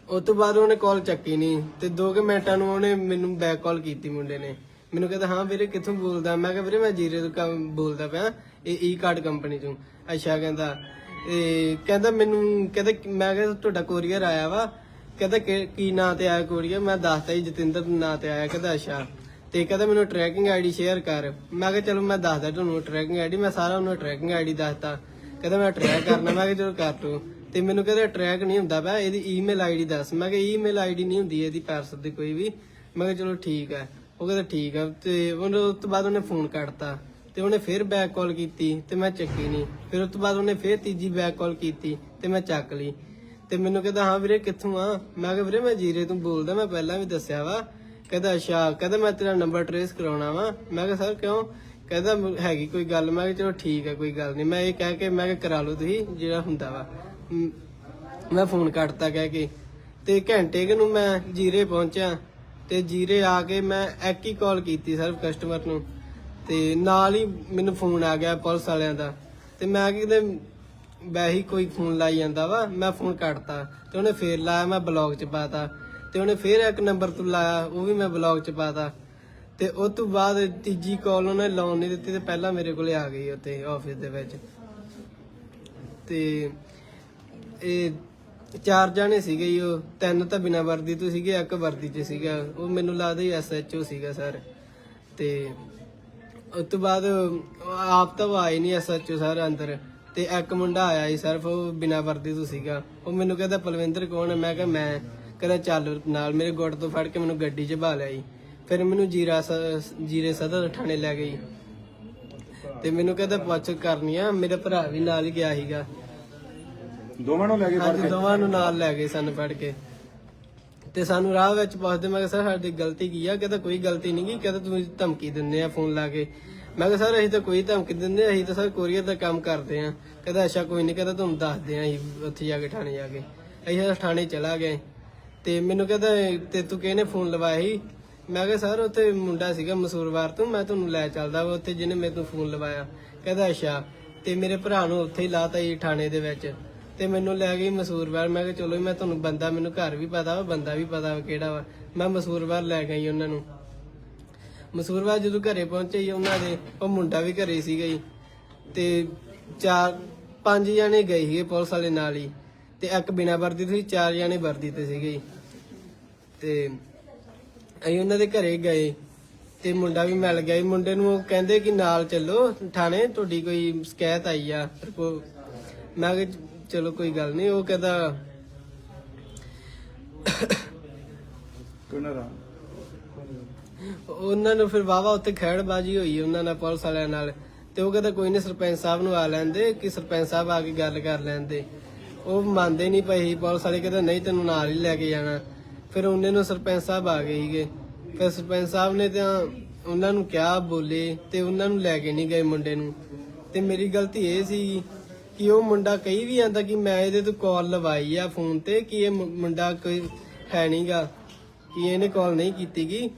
ਉਸ ਤੋਂ ਬਾਅਦ ਉਹਨੇ ਕਾਲ ਚੱਕੀ ਨਹੀਂ ਤੇ 2 ਕਿ ਮਿੰਟਾਂ ਨੂੰ ਉਹਨੇ ਮੈਨੂੰ ਬੈਕ ਕਾਲ ਕੀਤੀ ਮੁੰਡੇ ਨੇ। ਮੈਨੂੰ ਕਹਿੰਦਾ, ਹਾਂ ਵੀਰੇ, ਕਿੱਥੋਂ ਬੋਲਦਾ? ਮੈਂ ਕਿਹਾ, ਵੀਰੇ, ਮੈਂ ਜੀਰੇ ਤੋਂ ਕੰਮ ਬੋਲਦਾ ਪਿਆ, ਇਹ ਈ ਕਾਰਡ ਕੰਪਨੀ ਤੋਂ ਅੱਛਾ, ਕਹਿੰਦਾ ਇਹ ਕਹਿੰਦਾ ਮੈਨੂੰ, ਕਹਿੰਦਾ ਮੈਂ ਕਿਹਾ, ਤੁਹਾਡਾ ਕੋਰੀਅਰ ਆਇਆ ਵਾ। ਕਹਿੰਦਾ, ਕੀ ਨਾਂ ਤੇ ਆਇਆ ਕੋਰੀਅਰ ਮੈਂ ਦੱਸਤਾ ਜੀ, ਜਤਿੰਦਰ ਨਾਂ ਤੇ ਆਇਆ, ਕਹਿੰਦਾ, ਅੱਛਾ। ਤੇ ਕਹਿੰਦਾ, ਮੈਨੂੰ ਟਰੈਕਿੰਗ ਆਈਡੀ ਸ਼ੇਅਰ ਕਰ। ਮੈਂ ਕਿਹਾ, ਚਲੋ, ਮੈਂ ਦੱਸਦਾ ਤੁਹਾਨੂੰ ਟਰੈਕਿੰਗ ਆਈਡੀ ਮੈਂ ਸਾਰਾ ਉਹਨੂੰ ਟਰੈਕਿੰਗ ਆਈਡੀ ਦੱਸਤਾ। ਕਹਿੰਦਾ, ਮੈਂ ਟਰੈਕ ਕਰਨਾ। ਮੈਂ ਕਿਹਾ, ਚਲੋ, ਕਰ ਤੂੰ। ਤੇ ਮੈਨੂੰ ਕਹਿੰਦਾ ਟਰੈਕ ਨਹੀਂ ਹੁੰਦਾ ਪਿਆ, ਇਹਦੀ ਈਮੇਲ ਆਈਡੀ ਦੱਸ। ਮੈਂ ਕਿਹਾ ਈਮੇਲ ਆਈਡੀ ਨਹੀਂ ਹੁੰਦੀ ਇਹਦੀ ਪਾਰਸਲ ਦੀ ਕੋਈ ਵੀ। ਮੈਂ ਕਿਹਾ, ਚਲੋ, ਠੀਕ ਹੈ। ਉਹ ਕਹਿੰਦਾ ਠੀਕ ਆ, ਤੇ ਉਹਨੇ ਉਸ ਤੋਂ ਬਾਅਦ ਉਹਨੇ ਫੋਨ ਕੱਟਤਾ, ਤੇ ਉਹਨੇ ਫਿਰ ਬੈਕ ਕਾਲ ਕੀਤੀ, ਤੇ ਮੈਂ ਚੱਕੀ ਨਹੀਂ ਫਿਰ ਉਸ ਤੋਂ ਬਾਅਦ ਉਹਨੇ ਫਿਰ ਤੀਜੀ ਬੈਕ ਕਾਲ ਕੀਤੀ, ਤੇ ਮੈਂ ਚੱਕ ਲਈ। ਤੇ ਮੈਨੂੰ ਕਹਿੰਦਾ, ਹਾਂ ਵੀਰੇ, ਕਿੱਥੋਂ ਆ? ਮੈਂ ਕਿਹਾ, ਵੀਰੇ, ਮੈਂ ਜੀਰੇ ਤੋਂ ਬੋਲਦਾ, ਮੈਂ ਪਹਿਲਾਂ ਵੀ ਦੱਸਿਆ ਵਾ। ਕਹਿੰਦਾ, ਅੱਛਾ, ਕਹਿੰਦਾ, ਮੈਂ ਤੇਰਾ ਨੰਬਰ ਟਰੇਸ ਕਰਾਉਣਾ ਵਾ। ਮੈਂ ਕਿਹਾ, ਸਰ, ਕਿਉਂ? ਕਹਿੰਦਾ ਹੈਗੀ ਕੋਈ ਗੱਲ। ਮੈਂ ਕਿਹਾ, ਚਲੋ ਠੀਕ ਆ, ਕੋਈ ਗੱਲ ਨਹੀਂ ਮੈਂ ਇਹ ਕਹਿ ਕੇ, ਮੈਂ ਕਿਹਾ, ਕਰਾ ਲਓ ਤੁਸੀਂ, ਜਿਹੜਾ ਹੁੰਦਾ ਵਾ। ਮੈਂ ਫੋਨ ਕੱਟਤਾ ਕਹਿ ਕੇ, ਤੇ ਘੰਟੇ ਕੁ ਨੂੰ ਮੈਂ ਜੀਰੇ ਪਹੁੰਚਿਆ। ਤੇ ਜੀਰੇ ਆ ਕੇ ਮੈਂ ਇੱਕ ਹੀ ਕਾਲ ਕੀਤੀ ਸਰ ਕਸਟਮਰ ਨੂੰ। ਤੇ ਨਾਲ ਹੀ ਮੈਨੂੰ ਫੋਨ ਆ ਗਿਆ ਪੁਲਿਸ ਵਾਲਿਆਂ ਦਾ। ਤੇ ਮੈਂ ਕਿਤੇ ਵੈਸੇ ਕੋਈ ਫੋਨ ਲਾਈ ਜਾਂਦਾ ਵਾ, ਮੈਂ ਫੋਨ ਕੱਟਤਾ। ਤੇ ਉਹਨੇ ਫੇਰ ਲਾਇਆ, ਮੈਂ ਬਲੌਗ ਚ ਪਾਤਾ। ਤੇ ਉਹਨੇ ਫੇਰ ਇੱਕ ਨੰਬਰ ਤੋਂ ਲਾਇਆ, ਉਹ ਵੀ ਮੈਂ ਬਲੌਗ ਚ ਪਾਤਾ। ਤੇ ਉਸ ਤੋਂ ਬਾਅਦ ਤੀਜੀ ਕਾਲ ਉਹਨੇ ਲਾਉਣ ਨਹੀਂ ਦਿੱਤੀ, ਤੇ ਪਹਿਲਾਂ ਮੇਰੇ ਕੋਲੇ ਆ ਗਈ ਉੱਥੇ ਆਫਿਸ ਦੇ ਵਿੱਚ। ਤੇ ਇਹ ਚਾਰ ਜਾਣੇ ਸੀਗੇ ਜੀ, ਉਹ ਤਿੰਨ ਤਾਂ ਬਿਨਾਂ ਵਰਦੀ ਤੋਂ ਸੀਗੇ, ਇੱਕ ਵਰਦੀ 'ਚ ਸੀਗਾ। ਉਹ ਮੈਨੂੰ ਲੱਗਦਾ ਹੀ ਐਸਐਚਓ ਸੀਗਾ ਸਰ। ਤੇ ਉਸ ਤੋਂ ਬਾਅਦ ਆਪ ਤਾਂ ਉਹ ਆਏ ਨਹੀਂ ਐਸਐਚਓ ਸਰ ਅੰਦਰ। ਤੇ ਇੱਕ ਮੁੰਡਾ ਆਇਆ ਸੀ ਸਿਰਫ ਉਹ ਬਿਨਾਂ ਵਰਦੀ ਤੋਂ ਸੀਗਾ। ਉਹ ਮੈਨੂੰ ਕਹਿੰਦਾ, ਪਲਵਿੰਦਰ, ਕੌਣ ਹੈ? ਮੈਂ ਕਿਹਾ, ਮੈਂ। ਕਹਿੰਦਾ, ਚੱਲ ਨਾਲ ਮੇਰੇ ਗੁੱਟ ਤੋਂ ਫੜ ਕੇ ਮੈਨੂੰ ਗੱਡੀ 'ਚ ਬਾ ਲਿਆ ਜੀ ਫਿਰ ਮੈਨੂੰ ਜੀਰਾ ਸ- ਜੀਰੇ ਸਦਰ ਥਾਣੇ ਲੈ ਗਈ। ਤੇ ਮੈਨੂੰ ਕਹਿੰਦਾ, ਪੁੱਛ ਕਰਨੀ ਆ, ਮੇਰਾ ਭਰਾ ਵੀ ਨਾਲ ਹੀ ਗਿਆ ਸੀਗਾ। ਦੋਵਾਂ ਨੂੰ ਲੈ ਕੇ ਫੜ ਹਾਂਜੀ ਕੇ ਦੋਵਾਂ ਨੂੰ ਨਾਲ ਲੈ ਗਏ ਸਾਨੂੰ ਫੜ ਕੇ। ਤੇ ਸਾਨੂੰ ਰਾਹ ਵਿੱਚ ਪੁੱਛਦੇ ਮੈਂ ਕਿਹਾ ਸਰ ਸਾਡੀ ਗਲਤੀ ਕੀ ਆ? ਕਹਿੰਦਾ ਕੋਈ ਗਲਤੀ ਨਹੀਂ ਕੀ ਕਹਿੰਦਾ ਤੁਸੀਂ ਧਮਕੀ ਦਿੰਦੇ ਆ ਫੋਨ ਲਾ ਕੇ? ਮੈਂ ਕਿਹਾ ਸਰ ਅਸੀਂ ਤਾਂ ਕੋਈ ਧਮਕੀ ਦਿੰਦੇ ਅਸੀਂ ਤਾਂ ਸਰ ਕੋਰੀਅਰ ਦਾ ਕੰਮ ਕਰਦੇ ਆ। ਕਹਿੰਦਾ ਅੱਛਾ ਕੋਈ ਨਹੀਂ ਕਹਿੰਦਾ ਤੁਹਾਨੂੰ ਦੱਸਦੇ ਆ ਅਸੀਂ ਉੱਥੇ ਜਾ ਕੇ ਥਾਣੇ ਜਾ ਕੇ। ਅਸੀਂ ਤਾਂ ਥਾਣੇ ਚਲਾ ਗਏ। ਤੇ ਮੈਨੂੰ ਕਹਿੰਦਾ ਤੇ ਤੂੰ ਕਿਹਨੇ ਫੋਨ ਲਵਾਇਆ ਸੀ? ਮੈਂ ਕਿਹਾ ਸਰ ਉੱਥੇ ਮੁੰਡਾ ਸੀਗਾ ਮਸੂਰਵਾਰ ਤੋਂ ਮੈਂ ਤੁਹਾਨੂੰ ਲੈ ਚੱਲਦਾ ਵਾ ਉੱਥੇ ਜਿਹਨੇ ਮੇਰੇ ਤੋਂ ਫੋਨ ਲਵਾਇਆ। ਕਹਿੰਦਾ ਅੱਛਾ। ਤੇ ਮੇਰੇ ਭਰਾ ਨੂੰ ਉੱਥੇ ਹੀ ਲਾਤਾ ਜੀ ਥਾਣੇ ਦੇ ਵਿੱਚ। ਤੇ ਮੈਨੂੰ ਲੈ ਗਈ ਮਸੂਰਵਾਲ ਮੈਂ ਕਿਹਾ ਚਲੋ ਜੀ, ਮੈਂ ਤੁਹਾਨੂੰ ਬੰਦਾ ਮੈਨੂੰ ਘਰ ਵੀ ਪਤਾ ਵਾ ਬੰਦਾ ਵੀ ਪਤਾ ਵਾ ਕਿਹੜਾ ਵਾ। ਮੈਂ ਮਸੂਰਵਾਰ ਲੈ ਗਈ ਉਹਨਾਂ ਨੂੰ। ਮਸੂਰਵਾਰ ਜਦੋਂ ਘਰੇ ਪਹੁੰਚੇ ਜੀ ਉਹਨਾਂ ਦੇ ਉਹ ਮੁੰਡਾ ਵੀ ਘਰੇ ਸੀਗਾ ਜੀ। ਤੇ ਚਾਰ ਪੰਜ ਜਣੇ ਗਏ ਸੀਗੇ ਪੁਲਿਸ ਵਾਲੇ ਨਾਲ ਹੀ। ਤੇ ਇੱਕ ਬਿਨਾ ਵਰਦੀ ਤੇ ਸੀ ਚਾਰ ਜਣੇ ਵਰਦੀ ਤੇ ਸੀਗੇ ਜੀ। ਤੇ ਅਸੀਂ ਉਹਨਾਂ ਦੇ ਘਰੇ ਗਏ। ਤੇ ਮੁੰਡਾ ਵੀ ਮਿਲ ਗਿਆ ਜੀ। ਮੁੰਡੇ ਨੂੰ ਉਹ ਕਹਿੰਦੇ ਕਿ ਨਾਲ ਚੱਲੋ ਥਾਣੇ ਤੁਹਾਡੀ ਕੋਈ ਸ਼ਿਕਾਇਤ ਆਈ ਆ। ਰਿਪੋ- ਮੈਂ ਕਿਹਾ ਚਲੋ ਕੋਈ ਗੱਲ ਨਹੀਂ ਉਹ ਕਹਿੰਦਾ ਕਿਹਨਾਂ ਉਹਨਾਂ ਨੂੰ ਫਿਰ ਵਾਵਾ ਉੱਤੇ ਖੈੜਬਾਜੀ ਹੋਈ ਉਹਨਾਂ ਨਾਲ ਪੁਲਿਸ ਵਾਲਿਆਂ ਨਾਲ। ਤੇ ਉਹ ਕਹਿੰਦਾ ਕੋਈ ਨਹੀਂ ਸਰਪੰਚ ਸਾਹਿਬ ਨੂੰ ਆ ਲੈਂਦੇ ਕਿ ਸਰਪੰਚ ਸਾਹਿਬ ਆ ਕੇ ਗੱਲ ਕਰ ਲੈਂਦੇ। ਉਹ ਮੰਨਦੇ ਨਹੀਂ ਸੀ ਪੁਲਿਸ ਵਾਲੇ ਕਹਿੰਦੇ ਨਹੀਂ ਤੈਨੂੰ ਨਾਲ ਹੀ ਲੈ ਕੇ ਜਾਣਾ। ਫਿਰ ਉਹਨੇ ਨੂੰ ਸਰਪੰਚ ਸਾਹਿਬ ਆ ਗਏ ਸੀਗੇ। ਫਿਰ ਸਰਪੰਚ ਸਾਹਿਬ ਨੇ ਤਾਂ ਉਹਨਾਂ ਨੂੰ ਕਿਹਾ ਬੋਲੇ ਤੇ ਉਹਨਾਂ ਨੂੰ ਲੈ ਕੇ ਨਹੀਂ ਗਏ ਮੁੰਡੇ ਨੂੰ। ਤੇ ਮੇਰੀ ਗਲਤੀ ਇਹ ਸੀ ਕਿ ਉਹ ਮੁੰਡਾ ਕਹੀ ਵੀ ਆਂਦਾ ਕਿ ਮੈਂ ਇਹਦੇ ਤੋਂ ਕਾਲ ਲਵਾਈ ਆ ਫੋਨ ਤੇ ਕਿ ਇਹ ਮੁ- ਮੁੰਡਾ ਕੋਈ ਹੈ ਨਹੀਂਗਾ ਕਿ ਇਹਨੇ ਕਾਲ ਨਹੀਂ ਕੀਤੀਗੀ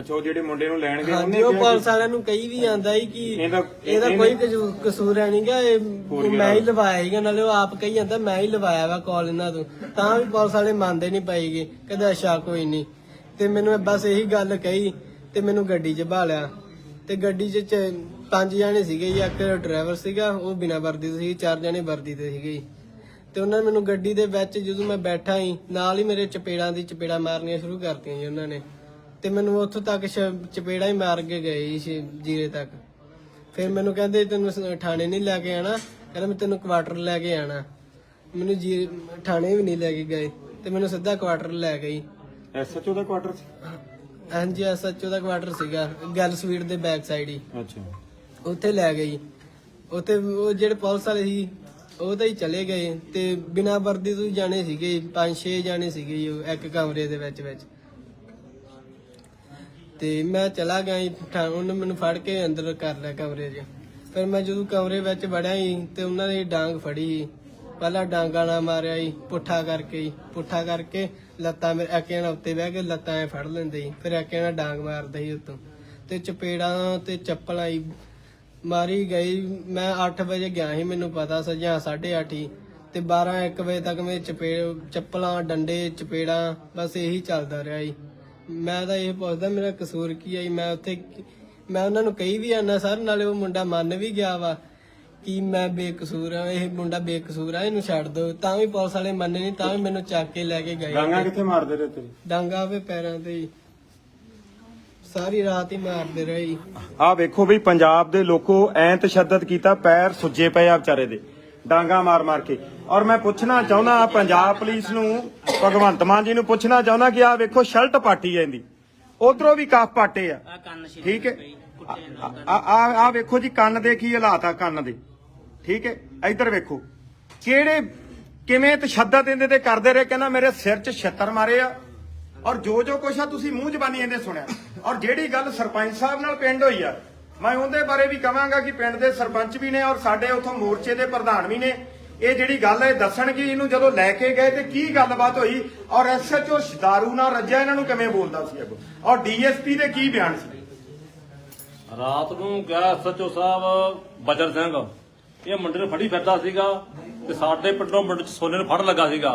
ਅੱਛਾ ਉਹ ਜਿਹੜੇ ਮੁੰਡੇ ਨੂੰ ਲੈਣ ਗਏ ਹਾਂਜੀ ਉਹਨੇ ਉਹ ਕਿਹਾ ਪੁਲਿਸ ਵਾਲਿਆਂ ਨੂੰ ਕਹੀ ਵੀ ਆਂਦਾ ਸੀ ਕਿ ਇਹਦਾ- ਕੋਈ ਕਸੂ- ਕਸੂਰ ਹੈ ਨਹੀਂਗਾ ਇਹ ਮੈਂ ਹੀ ਲਵਾਇਆ ਸੀਗਾ ਨਾਲੇ ਉਹ ਆਪ ਕਹੀ ਜਾਂਦਾ ਮੈਂ ਹੀ ਲਵਾਇਆ ਵਾ ਕਾਲ ਇਹਨਾਂ ਤੋਂ। ਤਾਂ ਵੀ ਪੁਲਿਸ ਵਾਲੇ ਮੰਨਦੇ ਨਹੀਂ ਪਏਗੇ ਕਹਿੰਦਾ ਅੱਛਾ ਕੋਈ ਨਹੀਂ। ਤੇ ਮੈਨੂੰ ਬਸ ਇਹੀ ਗੱਲ ਕਹੀ ਤੇ ਮੈਨੂੰ ਗੱਡੀ 'ਚ ਲਿਆ ਤੇ ਗੱਡੀ 'ਚ ਚ- ਪੰਜ ਜਾਣੇ ਸੀਗੇ ਜੀ, ਇੱਕ ਡਰਾਈਵਰ ਸੀਗਾ, ਉਹ ਬਿਨਾਂ ਵਰਦੀ ਤੋਂ ਸੀ, ਚਾਰ ਜਾਣੇ ਵਰਦੀ ਤੇ ਸੀਗੇ ਜੀ। ਤੇ ਉਹਨਾਂ ਨੇ ਮੈਨੂੰ ਗੱਡੀ ਦੇ ਵਿੱਚ ਜਦੋਂ ਮੈਂ ਬੈਠਾ ਸੀ ਨਾਲ ਹੀ ਮੇਰੇ ਚਪੇੜਾਂ ਦੀ ਚਪੇੜਾਂ ਮਾਰਨੀਆਂ ਸ਼ੁਰੂ ਕਰਤੀਆਂ ਜੀ ਉਹਨਾਂ ਨੇ। ਤੇ ਮੈਨੂੰ ਉੱਥੋਂ ਤੱਕ ਸ਼- ਚਪੇੜਾਂ ਹੀ ਮਾਰ ਕੇ ਗਏ ਜੀ ਸ਼ੀ- ਜੀਰੇ ਤੱਕ। ਫਿਰ ਮੈਨੂੰ ਕਹਿੰਦੇ, ਤੈਨੂੰ ਸ- ਥਾਣੇ ਨਹੀਂ ਲੈ ਕੇ ਆਣਾ? ਕਹਿੰਦਾ, ਮੈਂ ਤੈਨੂੰ ਕੁਆਟਰ ਲੈ ਕੇ ਆਣਾ। ਮੈਨੂੰ ਜੀ ਥਾਣੇ ਵੀ ਨਹੀਂ ਲੈ ਕੇ ਗਏ। ਤੇ ਮੈਨੂੰ ਸਿੱਧਾ ਕੁਆਟਰ ਲੈ ਗਈ ਐਸਐਚਓ ਦਾ ਕੁਆਟਰ ਸੀ? ਹਾਂਜੀ ਐਸਐਚਓ ਦਾ ਕੁਆਟਰ ਸੀਗਾ ਗੱਲ ਸਵੀਟ ਦੇ ਬੈਕ ਸਾਈਡ ਹੀ। ਅੱਛਾ। ਉੱਥੇ ਲੈ ਗਈ ਉੱਥੇ ਉਹ ਜਿਹੜੇ ਪੁਲਿਸ ਵਾਲੇ ਸੀ ਉਹ ਤਾਂ ਹੀ ਚਲੇ ਗਏ। ਤੇ ਬਿਨਾਂ ਵਰਦੀ ਤੋਂ ਹੀ ਜਾਣੇ ਸੀਗੇ ਪੰਜ ਛੇ ਜਾਣੇ ਸੀਗੇ ਜੀ ਉਹ ਇੱਕ ਕਮਰੇ ਦੇ ਵਿੱਚ ਵਿੱਚ। ਤੇ ਮੈਂ ਚਲਾ ਗਿਆ ਜੀ, ਠਾ- ਉਹਨੇ ਮੈਨੂੰ ਫੜ ਕੇ ਅੰਦਰ ਕਰ ਲਿਆ ਕਮਰੇ 'ਚ। ਫਿਰ ਮੈਂ ਜਦੋਂ ਕਮਰੇ ਵਿੱਚ ਵੜਿਆ ਜੀ ਤੇ ਉਹਨਾਂ ਨੇ ਡਾਂਗ ਫੜੀ ਜੀ। ਪਹਿਲਾਂ ਡਾਂਗਾ ਨਾਲ ਮਾਰਿਆ ਜੀ, ਪੁੱਠਾ ਕਰਕੇ ਜੀ, ਪੁੱਠਾ ਕਰਕੇ ਲੱਤਾਂ ਮੇਰੇ ਐਕੇ ਨਾਲ ਉੱਤੇ ਬਹਿ ਕੇ ਲੱਤਾਂ ਐ ਫੜ ਲੈਂਦੇ ਜੀ, ਫਿਰ ਐਕੇ ਨਾਲ ਡਾਂਗ ਮਾਰਦਾ ਸੀ ਉੱਤੋਂ। ਤੇ ਚਪੇੜਾਂ ਤੇ ਚੱਪਲਾਂ ਜੀ ਮਾਰੀ ਗਈ, ਮੈਂ 8 ਵਜੇ ਗਿਆ ਸੀ, ਮੈਨੂੰ ਪਤਾ ਸਜਾ 8:30 ਹੀ। ਤੇ ਤੇ 12 1 ਵਜੇ ਤੱਕ ਮੇਰੇ ਚਪੇੜ ਚੱਪਲਾਂ, ਡੰਡੇ, ਚਪੇੜਾਂ, ਬਸ ਇਹੀ ਚੱਲਦਾ ਰਿਹਾ ਜੀ। ਮੈਂ ਤਾਂ ਇਹ ਪੁੱਛਦਾ, ਮੇਰਾ ਕਸੂਰ ਕੀ ਹੈ ਜੀ? ਮੈਂ ਉੱਥੇ, ਮੈਂ ਉਹਨਾਂ ਨੂੰ ਕਹੀ ਵੀ ਆਨਾ ਸਰ, ਨਾਲੇ ਉਹ ਮੁੰਡਾ ਮੰਨ ਵੀ ਗਿਆ ਵਾ। ਕਿ ਮੈਂ ਬੇਕਸੂਰ ਆ ਇਹ ਮੁੰਡਾ ਬੇਕਸੂਰ ਆ ਇਹਨੂੰ ਛੱਡ ਦਿਓ ਤਾਂ ਵੀ ਪੁਲਿਸ ਵਾਲੇ ਮੰਨੇ ਨਹੀਂ ਤਾਂ ਵੀ ਮੈਨੂੰ ਚੱਕ ਕੇ ਲੈ ਕੇ ਗਏ ਗਾਂਗਾ ਕਿੱਥੇ ਮਾਰਦੇ ਰਹੇ ਤੇਰੀ ਡਾਂਗਾ ਵੇ ਪੈਰਾਂ ਤੇ ਹੀ। ਸਾਰੀ ਰਾਤ ਹੀ ਮਾਰਦੇ ਰਹੇ ਜੀ। ਆ ਵੇਖੋ ਵੀ ਪੰਜਾਬ ਦੇ ਲੋਕੋ ਐ ਤਸ਼ੱਦਦ ਕੀਤਾ ਪੈਰ ਸੁੱਜੇ ਪਏ ਆ ਵਿਚਾਰੇ ਦੇ। ਡਾਂਗਾ ਮਾਰ ਮਾਰ ਕੇ। ਔਰ ਮੈਂ ਪੁੱਛਣਾ ਚਾਹੁੰਦਾ ਪੰਜਾਬ ਪੁਲਿਸ ਨੂੰ ਭਗਵੰਤ ਮਾਨ ਜੀ ਨੂੰ ਪੁੱਛਣਾ ਚਾਹੁੰਦਾ ਕਿ ਆ ਵੇਖੋ ਸ਼ਰਟ ਪਾਟੀ ਜਾਂਦੀ ਉਧਰੋਂ ਵੀ ਕਾਫ ਪਾਟੇ ਆ। ਠੀਕ ਹੈ। ਆ ਆ ਆ ਵੇਖੋ ਜੀ, ਕੰਨ ਦੇ ਕੀ ਹਾਲਾਤ ਆ ਕੰਨ ਦੇ। ਠੀਕ ਹੈ? ਇੱਧਰ ਵੇਖੋ। ਕਿਹੜੇ, ਕਿਵੇਂ ਤਸ਼ੱਦਦ ਇਹਦੇ ਤੇ ਕਰਦੇ ਰਹੇ? ਕਹਿੰਦਾ ਮੇਰੇ ਸਿਰ 'ਚ ਛੱਤਰ ਮਾਰੇ ਆ। ਔਰ ਜੋ ਜੋ ਕੁਛ ਆ, ਤੁਸੀਂ ਮੂੰਹ ਜ਼ਬਾਨੀ ਇਹਦੇ ਸੁਣਿਆ। ਔਰ ਜਿਹੜੀ ਗੱਲ ਸਰਪੰਚ ਸਾਹਿਬ ਨਾਲ ਪਿੰਡ ਹੋਈ ਆ, ਮੈਂ ਉਹਦੇ ਬਾਰੇ ਵੀ ਕਹਾਂਗਾ ਕਿ ਪਿੰਡ ਦੇ ਸਰਪੰਚ ਵੀ ਨੇ ਔਰ ਸਾਡੇ ਉਥੋਂ ਮੋਰਚੇ ਦੇ ਪ੍ਰਧਾਨ ਵੀ ਨੇ। ਇਹ ਜਿਹੜੀ ਗੱਲ ਹੈ ਦੱਸਣਗੇ ਇਹਨੂੰ ਜਦੋਂ ਲੈ ਕੇ ਗਏ ਤੇ ਕੀ ਗੱਲਬਾਤ ਹੋਈ। ਔਰ ਐਸਐਚਓ ਦਾਰੂ ਨਾਲ ਰੱਜਿਆ ਇਹਨਾਂ ਨੂੰ ਕਿਵੇਂ ਬੋਲਦਾ ਸੀ ਅੱਗੋਂ? ਔਰ ਡੀਐਸਪੀ ਦੇ ਕੀ ਬਿਆਨ ਸੀ? ਰਾਤ ਨੂੰ ਗਿਆ ਸੱਚੋ ਸਾਹਿਬ ਬਜਰ ਸਿੰਘ। ਇਹ ਮੁੰਡੇ ਨੂੰ ਫੜੀ ਫਿਰਦਾ ਸੀਗਾ ਤੇ ਸਾਡੇ ਪਿੰਡੋਂ ਮੁੰਡੇ ਚ ਸੋਨੇ ਨੂੰ ਫੜ ਲੱਗਾ ਸੀਗਾ।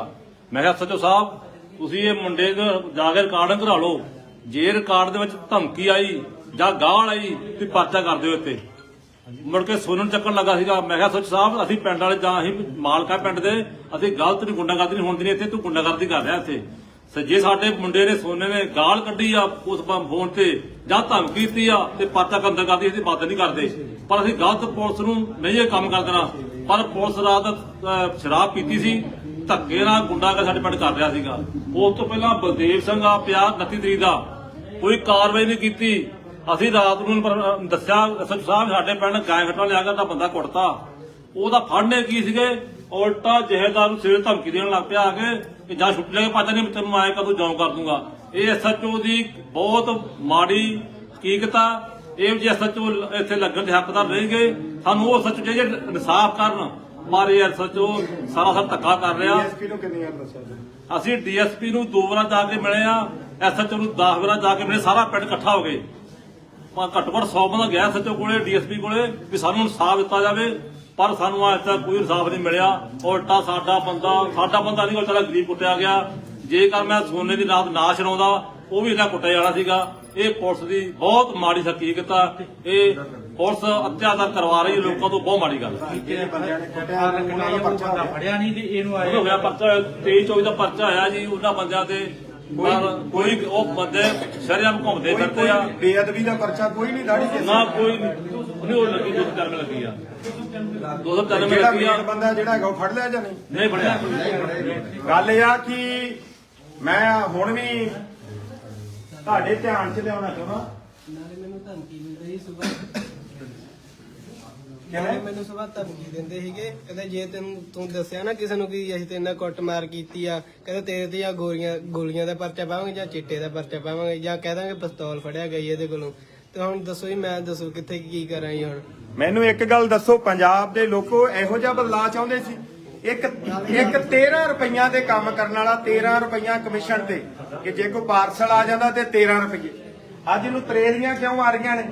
ਮੈਂ ਕਿਹਾ, ਸੱਚੋ ਸਾਹਿਬ, ਤੁਸੀਂ ਇਹ ਮੁੰਡੇ ਨੂੰ ਜਾ ਕੇ ਰਿਕਾਰਡ ਕਰਾ ਲਓ। ਜੇ ਰਿਕਾਰਡ ਦੇ ਵਿੱਚ ਧਮਕੀ ਆਈ ਜਾਂ ਗਾਲ ਆਈ ਤੇ ਪਰਚਾ ਕਰ ਦਿਓ ਇੱਥੇ। ਮੁੜ ਕੇ ਸੋਨੇ ਨੂੰ ਚੱਕਣ ਲੱਗਾ ਸੀਗਾ। ਮੈਂ ਕਿਹਾ, ਸੱਚ ਸਾਹਿਬ, ਅਸੀਂ ਪਿੰਡ ਵਾਲੇ ਜਾਂ ਅਸੀਂ ਮਾਲਕਾ ਪਿੰਡ ਦੇ, ਅਸੀਂ ਗਲਤ ਨਹੀਂ ਗੁੰਡਾਗਰਦੀ ਨਹੀਂ ਹੁੰਦੀ ਨਹੀਂ ਇੱਥੇ ਤੂੰ ਗੁੰਡਾਗਰਦੀ ਕਰ ਰਿਹਾ ਇੱਥੇ। ਜੇ ਸਾਡੇ ਮੁੰਡੇ ਨੇ ਸੋਨੇ ਨੇ ਗਾਲ ਕੱਢੀ ਆ, ਉਸ ਫੋਨ ਤੇ, ਜਾਂ ਧਮਕੀ ਦਿੱਤੀ ਆ, ਤੇ ਪਰਚਾ ਕੰਦਰ ਕਰਦੀ ਇਹਦੀ ਬਾਤ ਨਹੀਂ ਕਰਦੇ। ਪਰ ਅਸੀਂ ਗਲਤ ਪੁਲਿਸ ਨੂੰ ਨਹੀਂ ਇਹ ਕੰਮ ਕਰ ਦੇਣਾ। ਪਰ ਪੁਲਿਸ ਰਾਤ ਸ਼ਰਾਬ ਪੀਤੀ ਸੀ, ਧੱਕੇ ਨਾਲ ਗੁੰਡਾਗਰ ਸਾਡੇ ਪਿੰਡ ਕਰ ਰਿਹਾ ਸੀਗਾ। ਉਸ ਤੋਂ ਪਹਿਲਾਂ ਬਲਦੇਵ ਸਿੰਘ ਆ ਪਿਆ 29 ਤਰੀਕ ਦਾ, ਕੋਈ ਕਾਰਵਾਈ ਨਹੀਂ ਕੀਤੀ। ਅਸੀਂ ਰਾਤ ਨੂੰ ਦੱਸਿਆ ਸਾਹਿਬ ਸਾਡੇ ਪਿੰਡ ਗਾਇ ਘਟਾ ਲਿਆ ਗਿਆ ਤਾਂ ਬੰਦਾ ਕੁੱਟਤਾ। ਉਹਦਾ ਫੜਨੇ ਕੀ ਸੀਗੇ? ਉਲਟਾ ਜਹੇਦਾਰ ਨੂੰ ਸਿਰ ਧਮਕੀ ਦੇਣ ਲੱਗ ਪਿਆ ਆ ਕੇ ਕਿ ਜਾਂ ਛੁੱਟੀ ਲੈ ਪਤਾ ਨਹੀਂ ਤੈਨੂੰ ਆਏ ਕਦੋਂ ਜਾਉਂ ਕਰ ਦੂੰਗਾ। ਇਹ ਐਸਐਚਓ ਦੀ ਬਹੁਤ ਮਾੜੀ ਹਕੀਕਤ ਆ। ਇਹ ਜੇ ਐਸਐਚਓ ਇੱਥੇ ਲੱਗਣ ਦੇ ਹੱਕਦਾਰ ਰਹਿਣਗੇ ਸਾਨੂੰ ਉਹ ਸੱਚ ਜੇ ਇਨਸਾਫ ਕਰਨ ਪਰ ਇਹ ਐਸਐਚਓ ਸਾਰਾ ਸਰ ਧੱਕਾ ਕਰ ਰਿਹਾ। ਡੀਐਸਪੀ ਨੂੰ ਕਿੰਨੀ ਵਾਰ ਦੱਸਿਆ ਜੀ? ਅਸੀਂ ਡੀਐਸਪੀ ਨੂੰ ਦੋ ਵਾਰਾਂ ਜਾ ਕੇ ਮਿਲੇ ਆ ਐਸਐਚਓ ਨੂੰ 10 ਵਾਰਾਂ ਜਾ ਕੇ ਮਿਲੇ ਸਾਰਾ ਪਿੰਡ ਇਕੱਠਾ ਹੋ ਗਏ। ਪਰ ਘੱਟੋ ਘੱਟ 100 ਬੰਦਾ ਗਿਆ ਐਸਐਚਓ ਕੋਲੇ ਡੀਐਸਪੀ ਕੋਲੇ ਵੀ ਸਾਨੂੰ ਇਨਸਾਫ ਦਿੱਤਾ ਜਾਵੇ। ਪਰ ਸਾਨੂੰ ਅੱਜ ਤੱਕ ਕੋਈ ਇਨਸਾਫ ਨਹੀਂ ਮਿਲਿਆ। ਉਲਟਾ ਸਾਡਾ ਬੰਦਾ ਸਾਡਾ ਬੰਦਾ ਨਹੀਂ ਉਲਟਾ ਗਰੀਬ ਕੁੱਟਿਆ ਗਿਆ। ਜੇਕਰ ਮੈਂ ਸੋਨੇ ਦੀ ਰਾਤ ਨਾ ਛਡਾਉਂਦਾ ਉਹ ਵੀ ਇਹਨਾਂ ਕੁੱਟਿਆ ਜਾਣਾ ਸੀਗਾ। ਇਹ ਪੁਲਿਸ ਦੀ ਬਹੁਤ ਮਾੜੀ ਹਕੀਕਤ ਆ। ਇਹ ਪੁਲਿਸ ਅਤਿਆਚਾਰ ਕਰਵਾ ਰਹੀ ਲੋਕਾਂ ਤੋਂ ਬਹੁਤ ਮਾੜੀ ਗੱਲ। ਪਰਚਾ ਹੋ ਗਿਆ। ਫੜਿਆ ਨਹੀਂ ਤੇ ਇਹਨੂੰ ਉਹ ਹੋ ਗਿਆ ਪਰਚਾ 23 24 ਦਾ ਪਰਚਾ ਆਇਆ ਜੀ ਉਹਨਾਂ ਬੰਦਿਆਂ ਤੇ। ਪਰ ਕੋਈ ਉਹ ਬੰਦੇ ਸ਼ਰਿਆਮ ਘੁੰਮਦੇ ਕੋਈ ਫਿਰਦੇ ਆ। ਕੋਈ ਬੇਅਦਬੀ ਦਾ ਪਰਚਾ ਕੋਈ ਨਹੀਂ ਦਾੜੀ ਨਾ ਕੋਈ ਨਹੀਂ ਉਹ ਲੱਗੀ ਦੋ ਚਾਰ ਲੱਗੀ ਆ। ਦੋ ਸੌ ਚਾਰ ਜਿਹੜਾ ਲੱਗੀ ਆ। ਮੇਨ ਬੰਦਾ ਜਿਹੜਾ ਹੈਗਾ ਉਹ ਫੜ ਲਿਆ ਜਾਂ ਨਹੀਂ? ਨਹੀਂ ਬਣਿਆ ਗੱਲ ਇਹ ਆ ਕਿ ਮੈਂ ਹੁਣ ਵੀ ਤੁਹਾਡੇ ਧਿਆਨ 'ਚ ਲਿਆਉਣਾ ਚਾਹੁੰਦਾ। ਨਾਲੇ ਮੈਨੂੰ ਧਮਕੀ ਦਿੰਦੇ ਸੀ ਸਵੇਰ ਕਿਵੇਂ? ਮੈਨੂੰ ਸਵੇਰ ਧਮਕੀ ਦਿੰਦੇ ਸੀਗੇ। ਕਹਿੰਦੇ ਜੇ ਤੈਨੂੰ ਤੂੰ ਦੱਸਿਆ ਨਾ ਕਿਸੇ ਨੂੰ ਕਿ ਅਸੀਂ ਤੇਰੇ ਨਾਲ ਕੁੱਟਮਾਰ ਕੀਤੀ ਆ ਕਹਿੰਦੇ ਤੇਰੇ ਤੇ ਜਾਂ ਗੋਲੀਆਂ ਗੋਲੀਆਂ ਦਾ ਪਰਚਾ ਪਾਵਾਂਗੇ ਜਾਂ ਚਿੱਟੇ ਦਾ ਪਰਚਾ ਪਾਵਾਂਗੇ ਜਾਂ ਕਹਿ ਦਾਂਗੇ ਪਿਸਤੌਲ ਫੜਿਆ ਗਈ ਇਹਦੇ ਕੋਲੋਂ। ਤੇ ਹੁਣ ਦੱਸੋ ਜੀ, ਮੈਂ ਦੱਸੋ ਕਿੱਥੇ ਕੀ ਕਰਾਂ ਜੀ ਹੁਣ? ਮੈਨੂੰ ਇੱਕ ਗੱਲ ਦੱਸੋ, ਪੰਜਾਬ ਦੇ ਲੋਕੋ ਇਹੋ ਜਿਹਾ ਬਦਲਾਅ ਚਾਹੁੰਦੇ ਸੀ? ਇੱਕ ਇੱਕ 13 ਰੁਪਈਆਂ ਦੇ ਕੰਮ ਕਰਨ ਵਾਲਾ 13 ਰੁਪਈਆਂ ਕਮਿਸ਼ਨ ਤੇ, ਕਿ ਜੇ ਕੋਈ ਪਾਰਸਲ ਆ ਜਾਂਦਾ ਤੇ 13 ਰੁਪਏ ਅੱਜ ਇਹਨੂੰ ਤਰੇਲੀਆਂ ਕਿਉਂ ਆ ਰਹੀਆਂ ਨੇ?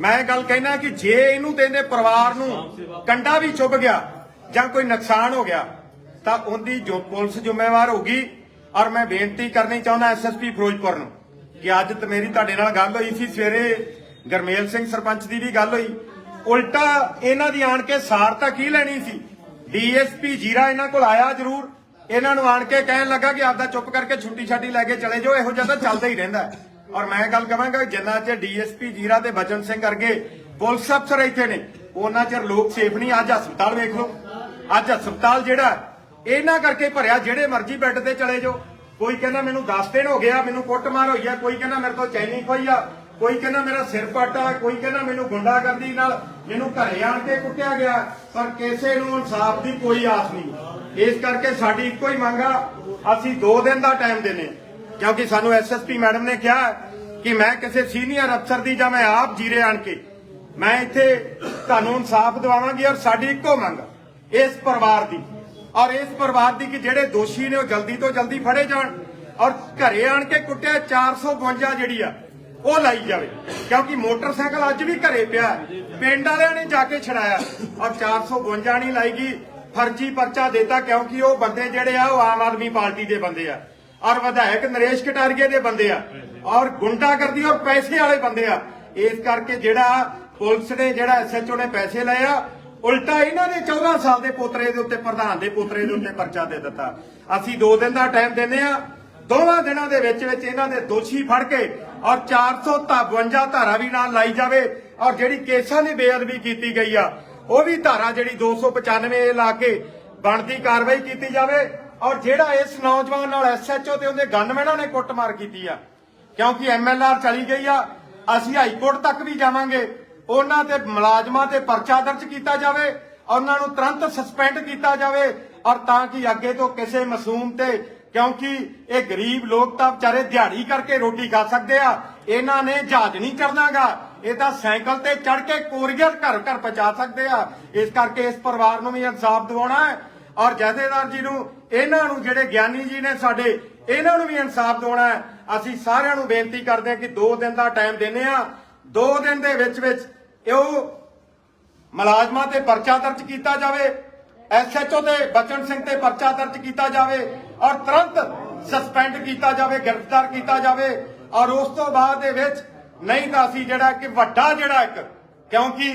ਮੈਂ ਇਹ ਗੱਲ ਕਹਿਣਾ ਕਿ ਜੇ ਇਹਨੂੰ ਤੇ ਪਰਿਵਾਰ ਨੂੰ ਕੰਡਾ ਵੀ ਚੁੱਭ ਗਿਆ, ਜਾਂ ਕੋਈ ਨੁਕਸਾਨ ਹੋ ਗਿਆ, ਤਾਂ ਉਹਦੀ ਜੋ ਪੁਲਿਸ ਜ਼ਿੰਮੇਵਾਰ ਹੋਗੀ ਔਰ ਮੈਂ ਬੇਨਤੀ ਕਰਨੀ ਚਾਹੁੰਦਾ ਐਸਐਸਪੀ ਫਿਰੋਜ਼ਪੁਰ ਨੂੰ, ਕਿ ਅੱਜ ਤੇ ਮੇਰੀ ਤੁਹਾਡੇ ਨਾਲ ਗੱਲ ਹੋਈ ਸੀ, ਸਵੇਰੇ ਗਰਮੇਲ ਸਿੰਘ ਸਰਪੰਚ ਦੀ ਵੀ ਗੱਲ ਹੋਈ। ਉਲਟਾ ਇਹਨਾਂ ਦੀ ਆਣ ਕੇ ਸਾਰ ਤਾਂ ਕੀ ਲੈਣੀ ਸੀ? ਡੀਐਸਪੀ ਜੀਰਾ ਇਹਨਾਂ ਕੋਲ ਆਇਆ ਜ਼ਰੂਰ। ਇਹਨਾਂ ਨੂੰ ਆਣ ਕੇ ਕਹਿਣ ਲੱਗਾ ਕਿ ਆਪਦਾ ਚੁੱਪ ਕਰਕੇ ਛੁੱਟੀ ਛਾਟੀ ਲੈ ਕੇ ਚਲੇ ਜਾਓ, ਇਹੋ ਜਿਹਾ ਤਾਂ ਚੱਲਦਾ ਹੀ ਰਹਿੰਦਾ ਔਰ ਮੈਂ ਗੱਲ ਕਹਾਂਗਾ ਜਿੰਨਾ ਚਿਰ ਡੀਐਸਪੀ ਜੀਰਾ ਤੇ ਬਚਨ ਸਿੰਘ ਕਰਕੇ ਪੁਲਿਸ ਅਫਸਰ ਇੱਥੇ ਨੇ, ਉਹਨਾਂ ਚਿਰ ਲੋਕ ਸੇਫ ਨਹੀਂ, ਅੱਜ ਹਸਪਤਾਲ ਵੇਖ ਲਓ। ਅੱਜ ਹਸਪਤਾਲ ਜਿਹੜਾ ਇਹਨਾਂ ਕਰਕੇ ਭਰਿਆ, ਜਿਹੜੇ ਮਰਜ਼ੀ ਬੈੱਡ ਤੇ ਚਲੇ ਜਾਓ। ਕੋਈ ਕਹਿੰਦਾ ਮੈਨੂੰ 10 ਦਿਨ ਹੋ ਗਿਆ ਮੈਨੂੰ ਕੁੱਟਮਾਰ ਹੋਈ ਆ, ਕੋਈ ਕਹਿੰਦਾ ਮੇਰੇ ਤੋਂ ਚੈਨੀ ਖੋਈ ਆ ਕੋਈ ਕਹਿੰਦਾ ਮੇਰਾ ਸਿਰ ਪਾਟਾ ਕੋਈ ਕਹਿੰਦਾ ਮੈਨੂੰ ਗੁੰਡਾਗਰਦੀ ਨਾਲ ਮੈਨੂੰ ਘਰੇ ਆਣ ਕੇ ਕੁੱਟਿਆ ਗਿਆ, ਪਰ ਕਿਸੇ ਨੂੰ ਇਨਸਾਫ ਦੀ ਕੋਈ ਆਸ ਨਹੀਂ। ਇਸ ਕਰਕੇ ਸਾਡੀ ਇੱਕੋ ਹੀ ਮੰਗ ਆ, ਅਸੀਂ 2 ਦਿਨ ਦਾ ਟਾਈਮ ਦਿੰਨੇ ਕਿਉਂਕਿ ਸਾਨੂੰ ਐਸਐਸਪੀ ਮੈਡਮ ਨੇ ਕਿਹਾ ਕਿ ਮੈਂ ਕਿਸੇ ਸੀਨੀਅਰ ਅਫਸਰ ਦੀ ਜਾਂ ਮੈਂ ਆਪ ਜੀਰੇ ਆਣ ਕੇ, ਮੈਂ ਇੱਥੇ ਤੁਹਾਨੂੰ ਇਨਸਾਫ ਦਿਵਾਵਾਂਗੀ ਔਰ ਸਾਡੀ ਇੱਕੋ ਮੰਗ ਇਸ ਪਰਿਵਾਰ ਦੀ। ਔਰ ਇਸ ਪਰਿਵਾਰ ਦੀ ਕਿ ਜਿਹੜੇ ਦੋਸ਼ੀ ਨੇ ਉਹ ਜਲਦੀ ਤੋਂ ਜਲਦੀ ਫੜੇ ਜਾਣ ਔਰ ਘਰੇ ਆਣ ਕੇ ਕੁੱਟਿਆ 452 ਜਿਹੜੀ ਆ ਉਹ ਲਾਈ ਜਾਵੇ। ਕਿਉਂਕਿ ਮੋਟਰਸਾਈਕਲ ਅੱਜ ਵੀ ਘਰੇ ਪਿਆ ਪਿੰਡ ਵਾਲਿਆਂ ਨੇ ਜਾ ਕੇ ਛੜਾਇਆ ਔਰ 452 ਨਹੀਂ ਲਾਈਗੀ ਫਰਜ਼ੀ ਪਰਚਾ ਦਿੱਤਾ ਕਿਉਂਕਿ ਉਹ ਬੰਦੇ ਜਿਹੜੇ ਆ, ਉਹ ਆਮ ਆਦਮੀ ਪਾਰਟੀ ਦੇ ਬੰਦੇ ਆ। ਔਰ ਵਿਧਾਇਕ ਨਰੇਸ਼ ਕਟਾਰੀਏ ਦੇ ਬੰਦੇ ਆ। ਔਰ ਗੁੰਡਾਗਰਦੀ ਔਰ ਪੈਸੇ ਵਾਲੇ ਬੰਦੇ ਆ। ਇਸ ਕਰਕੇ ਜਿਹੜਾ ਪੁਲਿਸ ਨੇ, ਜਿਹੜਾ ਐਸਐਚਓ ਨੇ ਪੈਸੇ ਲਏ ਆ, ਉਲਟਾ ਇਹਨਾਂ ਨੇ 14 ਸਾਲ ਦੇ ਪੋਤਰੇ ਦੇ ਉੱਤੇ, ਪ੍ਰਧਾਨ ਦੇ ਪੋਤਰੇ ਦੇ ਉੱਤੇ ਪਰਚਾ ਦੇ ਦਿੱਤਾ। ਅਸੀਂ 2 ਦਿਨ ਦਾ ਟਾਈਮ ਦਿੰਦੇ ਆ। ਦੋਵਾਂ ਦਿਨਾਂ ਦੇ ਵਿੱਚ ਵਿੱਚ ਇਹਨਾਂ ਦੇ ਦੋਸ਼ੀ ਫੜ ਕੇ ਔਰ 452 ਧਾਰਾ ਵੀ ਨਾਲ ਲਾਈ ਜਾਵੇ ਔਰ ਜਿਹੜੀ ਕੇਸਾਂ ਦੀ ਬੇਅਦਬੀ ਕੀਤੀ ਗਈ ਆ, ਉਹ ਵੀ ਧਾਰਾ ਜਿਹੜੀ 295 ਲਾ ਕੇ ਬਣਦੀ ਕਾਰਵਾਈ ਕੀਤੀ ਜਾਵੇ ਔਰ ਜਿਹੜਾ ਇਸ ਨੌਜਵਾਨ ਨਾਲ ਐਸਐਚਓ ਤੇ ਉਹਦੇ ਗਨਮੈਨਾਂ ਨੇ ਕੁੱਟਮਾਰ ਕੀਤੀ ਆ, ਕਿਉਂਕਿ ਐਮਐਲਆਰ ਚਲੀ ਗਈ ਆ, ਅਸੀਂ ਹਾਈ ਕੋਰਟ ਤੱਕ ਵੀ ਜਾਵਾਂਗੇ, ਉਹਨਾਂ ਤੇ ਮੁਲਾਜ਼ਮਾਂ ਤੇ ਪਰਚਾ ਦਰਜ ਕੀਤਾ ਜਾਵੇ, ਉਹਨਾਂ ਨੂੰ ਤੁਰੰਤ ਸਸਪੈਂਡ ਕੀਤਾ ਜਾਵੇ ਔਰ ਤਾਂ ਕਿ ਅੱਗੇ ਤੋਂ ਕਿਸੇ ਮਾਸੂਮ ਤੇ ਕਿਉਂਕਿ ਇਹ ਗਰੀਬ ਲੋਕ ਤਾਂ ਵਿਚਾਰੇ ਦਿਹਾੜੀ ਕਰਕੇ ਰੋਟੀ ਖਾ ਸਕਦੇ ਆ। ਇਹਨਾਂ ਨੇ ਜਹਾਜ਼ ਨਹੀਂ ਚੜਨਾਗਾ ਇਹ ਤਾਂ ਸਾਈਕਲ ਤੇ ਚੜ ਕੇ ਕੋਰੀਅਰ ਘਰ ਘਰ ਪਹੁੰਚਾ ਸਕਦੇ ਆ। ਇਸ ਕਰਕੇ ਇਸ ਪਰਿਵਾਰ ਨੂੰ ਵੀ ਇਨਸਾਫ ਦਿਵਾਉਣਾ ਹੈ। ਔਰ ਜਥੇਦਾਰ ਜੀ ਨੂੰ, ਇਹਨਾਂ ਨੂੰ ਜਿਹੜੇ ਗਿਆਨੀ ਜੀ ਨੇ ਸਾਡੇ, ਇਹਨਾਂ ਨੂੰ ਵੀ ਇਨਸਾਫ ਦਿਵਾਉਣਾ ਹੈ। ਅਸੀਂ ਸਾਰਿਆਂ ਨੂੰ ਬੇਨਤੀ ਕਰਦੇ ਹਾਂ ਕਿ 2 ਦਿਨ ਦਾ ਟਾਈਮ ਦਿੰਨੇ ਆ 2 ਦਿਨ ਦੇ ਵਿੱਚ ਵਿੱਚ ਇਹ ਮੁਲਾਜ਼ਮਾਂ ਤੇ ਪਰਚਾ ਦਰਜ ਕੀਤਾ ਜਾਵੇ। ਐਸਐਚਓ ਤੇ ਬਚਨ ਸਿੰਘ ਤੇ ਪਰਚਾ ਦਰਜ ਕੀਤਾ ਜਾਵੇ। ਔਰ ਤੁਰੰਤ ਸਸਪੈਂਡ ਕੀਤਾ ਜਾਵੇ, ਗ੍ਰਿਫਤਾਰ ਕੀਤਾ ਜਾਵੇ। ਔਰ ਉਸ ਤੋਂ ਬਾਅਦ ਦੇ ਵਿੱਚ ਨਹੀਂ ਤਾਂ ਅਸੀਂ ਜਿਹੜਾ ਕਿ ਵੱਡਾ ਜਿਹੜਾ ਇੱਕ, ਕਿਉਂਕਿ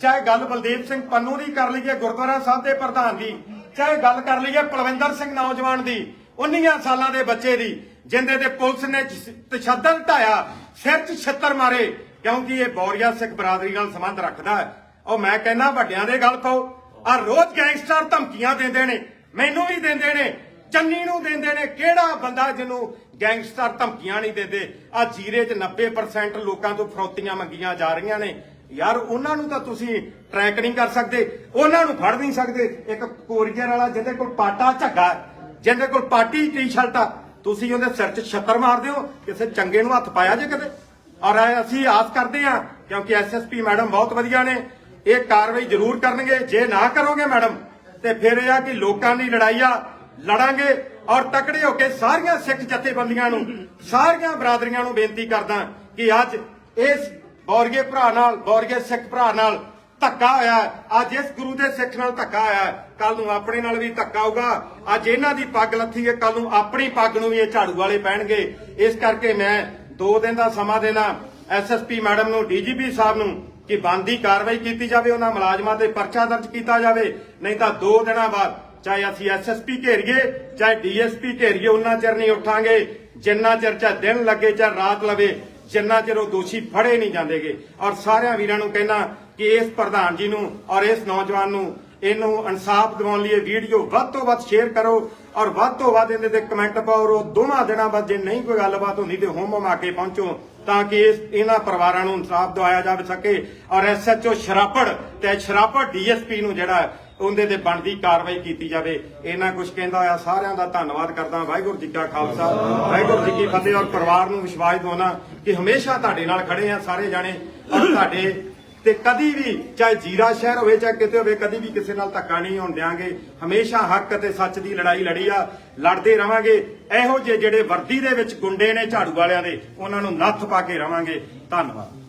ਚਾਹੇ ਗੱਲ ਬਲਦੇਵ ਸਿੰਘ ਪੰਨੂ ਦੀ ਕਰ ਲਈਏ, ਗੁਰਦੁਆਰਾ ਸਾਹਿਬ ਦੇ ਪ੍ਰਧਾਨ ਦੀ, ਚਾਹੇ ਗੱਲ ਕਰ ਲਈਏ ਪਲਵਿੰਦਰ ਸਿੰਘ ਨੌਜਵਾਨ ਦੀ 19 ਸਾਲਾਂ ਦੇ ਬੱਚੇ ਦੀ, ਜਿੰਦੇ ਤੇ ਪੁਲਿਸ ਨੇ ਤਸ਼ੱਦਦ ਢਾਇਆ, ਸਿਰ 'ਚ ਛੱਤਰ ਮਾਰੇ, ਕਿਉਂਕਿ ਇਹ ਬੌਰੀਆ ਸਿੱਖ ਬਰਾਦਰੀ ਨਾਲ ਸੰਬੰਧ ਰੱਖਦਾ ਹੈ। ਉਹ ਮੈਂ ਕਹਿੰਦਾ, ਵੱਡਿਆਂ ਦੇ ਗੱਲ ਪਾਓ। ਆ ਰੋਜ਼ ਗੈਂਗਸਟਰ ਧਮਕੀਆਂ ਦਿੰਦੇ ਨੇ, ਮੈਨੂੰ ਵੀ ਦਿੰਦੇ ਨੇ। ਚੰਨੀ ਨੂੰ ਦਿੰਦੇ ਨੇ। ਕਿਹੜਾ ਬੰਦਾ ਜਿਹਨੂੰ ਗੈਂਗਸਟਰ ਧਮਕੀਆਂ ਨਹੀਂ ਦਿੰਦੇ? ਆ ਜੀਰੇ 'ਚ 90% ਲੋਕਾਂ ਤੋਂ ਫਰੌਤੀਆਂ ਮੰਗੀਆਂ ਜਾ ਰਹੀਆਂ ਨੇ। ਯਾਰ, ਉਹਨਾਂ ਨੂੰ ਤਾਂ ਤੁਸੀਂ ਟਰੈਕ ਨਹੀਂ ਕਰ ਸਕਦੇ। ਉਹਨਾਂ ਨੂੰ ਫੜ ਨਹੀਂ ਸਕਦੇ। ਇੱਕ ਕੋਰੀਅਰ ਵਾਲਾ ਜਿਹਦੇ ਕੋਲ ਪਾਟਾ ਝੱਗਾ ਜਿਹਦੇ ਕੋਲ ਪਾਟੀ ਟੀ-ਸ਼ਰਟ ਆ, ਤੁਸੀਂ ਉਹਦੇ ਸਿਰ 'ਚ ਛੱਤਰ ਮਾਰਦੇ ਹੋ ਕਿਸੇ ਚੰਗੇ ਨੂੰ ਹੱਥ ਪਾਇਆ ਜੇ ਕਦੇ ਔਰ ਅਸੀਂ ਆਸ ਕਰਦੇ ਹਾਂ, ਕਿਉਂਕਿ ਐਸਐਸਪੀ ਮੈਡਮ ਬਹੁਤ ਵਧੀਆ ਨੇ। ਇਹ ਕਾਰਵਾਈ ਜ਼ਰੂਰ ਕਰਨਗੇ। ਜੇ ਨਾ ਕਰੋਗੇ ਮੈਡਮ, ਤੇ ਫਿਰ ਇਹ ਆ ਕਿ ਲੋਕਾਂ ਦੀ ਲੜਾਈ ਆ ਲੜਾਂਗੇ ਔਰ ਤਕੜੇ ਹੋ ਕੇ ਸਾਰੀਆਂ ਸਿੱਖ ਜਥੇਬੰਦੀਆਂ ਨੂੰ, ਸਾਰੀਆਂ ਬਰਾਦਰੀਆਂ ਨੂੰ ਬੇਨਤੀ ਕਰਦਾ ਕਿ ਅੱਜ ਇਸ ਬੌਰਗੇ ਭਰਾ ਨਾਲ ਬੌਰਗੇ ਸਿੱਖ ਭਰਾ ਨਾਲ ਧੱਕਾ ਹੋਇਆ ਅੱਜ ਇਸ ਗੁਰੂ ਦੇ ਸਿੱਖ ਨਾਲ ਧੱਕਾ ਹੋਇਆ ਕੱਲ ਨੂੰ ਆਪਣੇ ਨਾਲ ਵੀ ਧੱਕਾ ਹੋਊਗਾ। ਅੱਜ ਇਹਨਾਂ ਦੀ ਪੱਗ ਲੱਥੀ ਹੈ। ਕੱਲ ਨੂੰ ਆਪਣੀ ਪੱਗ ਨੂੰ ਵੀ ਇਹ ਝਾੜੂ ਵਾਲੇ ਪਹਿਣਗੇ ਇਸ ਕਰਕੇ ਮੈਂ 2 ਦਿਨ ਦਾ ਸਮਾਂ ਦੇਣਾ। ਐਸਐਸਪੀ ਮੈਡਮ ਨੂੰ ਡੀਜੀਪੀ ਸਾਹਿਬ ਨੂੰ ਕਿ ਬੰਦੀ ਕਾਰਵਾਈ ਕੀਤੀ ਜਾਵੇ। ਉਹਨਾਂ ਮੁਲਾਜ਼ਮਾਂ ਤੇ ਪਰਚਾ ਦਰਜ ਕੀਤਾ ਜਾਵੇ। ਨਹੀਂ ਤਾਂ 2 ਦਿਨਾਂ ਬਾਅਦ ਚਾਹੇ ਅਸੀਂ ਐਸਐਸਪੀ ਘੇਰੀਏ, ਚਾਹੇ ਡੀਐਸਪੀ ਘੇਰੀਏ, ਉਹਨਾਂ ਚਿਰ ਨਹੀਂ ਉੱਠਾਂਗੇ। ਜਿੰਨਾ ਚਿਰ ਚਾਹੇ ਦਿਨ ਲੱਗੇ ਚਾਹੇ ਰਾਤ ਲਵੇ, ਜਿੰਨਾ ਚਿਰ ਉਹ ਦੋਸ਼ੀ ਫੜੇ ਨਹੀਂ ਜਾਂਦੇਗੇ। ਔਰ ਸਾਰਿਆਂ ਵੀਰਾਂ ਨੂੰ ਕਹਿਣਾ ਕਿ ਇਸ ਪ੍ਰਧਾਨ ਜੀ ਨੂੰ ਔਰ ਇਸ ਨੌਜਵਾਨ ਨੂੰ ਇਹਨੂੰ ਇਨਸਾਫ ਦਿਵਾਉਣ ਲਈ ਵੀਡੀਓ ਵੱਧ ਤੋਂ ਵੱਧ ਸ਼ੇਅਰ ਕਰੋ ਔਰ ਵੱਧ ਤੋਂ ਵੱਧ ਇਹਦੇ ਤੇ ਕਮੈਂਟ ਪਾਓ ਔਰ ਉਹ ਦੋਵਾਂ ਦਿਨਾਂ ਬਾਅਦ ਜੇ ਨਹੀਂ ਕੋਈ ਗੱਲਬਾਤ ਹੁੰਦੀ ਤੇ ਹੋਮ ਹਮਾ ਕੇ ਪਹੁੰਚੋ ਤਾਂ ਕਿ ਇਸ ਇਹਨਾਂ ਪਰਿਵਾਰਾਂ ਨੂੰ ਇਨਸਾਫ ਦਿਵਾਇਆ ਜਾ ਸਕੇ। ਔਰ ਐਸਐਚਓ ਸ਼ਰਾਪੜ ਤੇ ਸ਼ਰਾਪੜ ਡੀਐਸਪੀ ਨੂੰ ਜਿਹੜਾ ਉਹਦੇ ਤੇ ਬਣਦੀ ਕਾਰਵਾਈ ਕੀਤੀ ਜਾਵੇ। ਇਹਨਾਂ ਕੁਝ ਕਹਿੰਦਾ ਹੋਇਆ, ਸਾਰਿਆਂ ਦਾ ਧੰਨਵਾਦ ਕਰਦਾ ਵਾਹਿਗੁਰੂ ਜੀ ਕਾ ਖਾਲਸਾ, ਵਾਹਿਗੁਰੂ ਜੀ ਕੀ ਫਤਿਹ। ਔਰ ਪਰਿਵਾਰ ਨੂੰ ਵਿਸ਼ਵਾਸ ਦਿਵਾਉਣਾ ਕਿ ਹਮੇਸ਼ਾ ਤੁਹਾਡੇ ਨਾਲ ਖੜੇ ਆ ਸਾਰੇ ਜਾਣੇ। ਔਰ ਤੁਹਾਡੇ ਤੇ ਕਦੀ ਵੀ, ਚਾਹੇ ਜੀਰਾ ਸ਼ਹਿਰ ਹੋਵੇ, ਚਾਹੇ ਕਿਤੇ ਹੋਵੇ, ਕਦੀ ਵੀ ਕਿਸੇ ਨਾਲ ਧੱਕਾ ਨਹੀਂ ਹੋਣ ਦਿਆਂਗੇ। ਹਮੇਸ਼ਾ ਹੱਕ ਅਤੇ ਸੱਚ ਦੀ ਲੜਾਈ ਲੜੀ ਆ। ਲੜਦੇ ਰਵਾਂਗੇ। ਇਹੋ ਜਿਹੇ ਜਿਹੜੇ ਵਰਦੀ ਦੇ ਵਿੱਚ ਗੁੰਡੇ ਨੇ ਝਾੜੂ ਵਾਲਿਆਂ ਦੇ, ਉਹਨਾਂ ਨੂੰ ਨੱਥ ਪਾ ਕੇ ਰਵਾਂਗੇ। ਧੰਨਵਾਦ।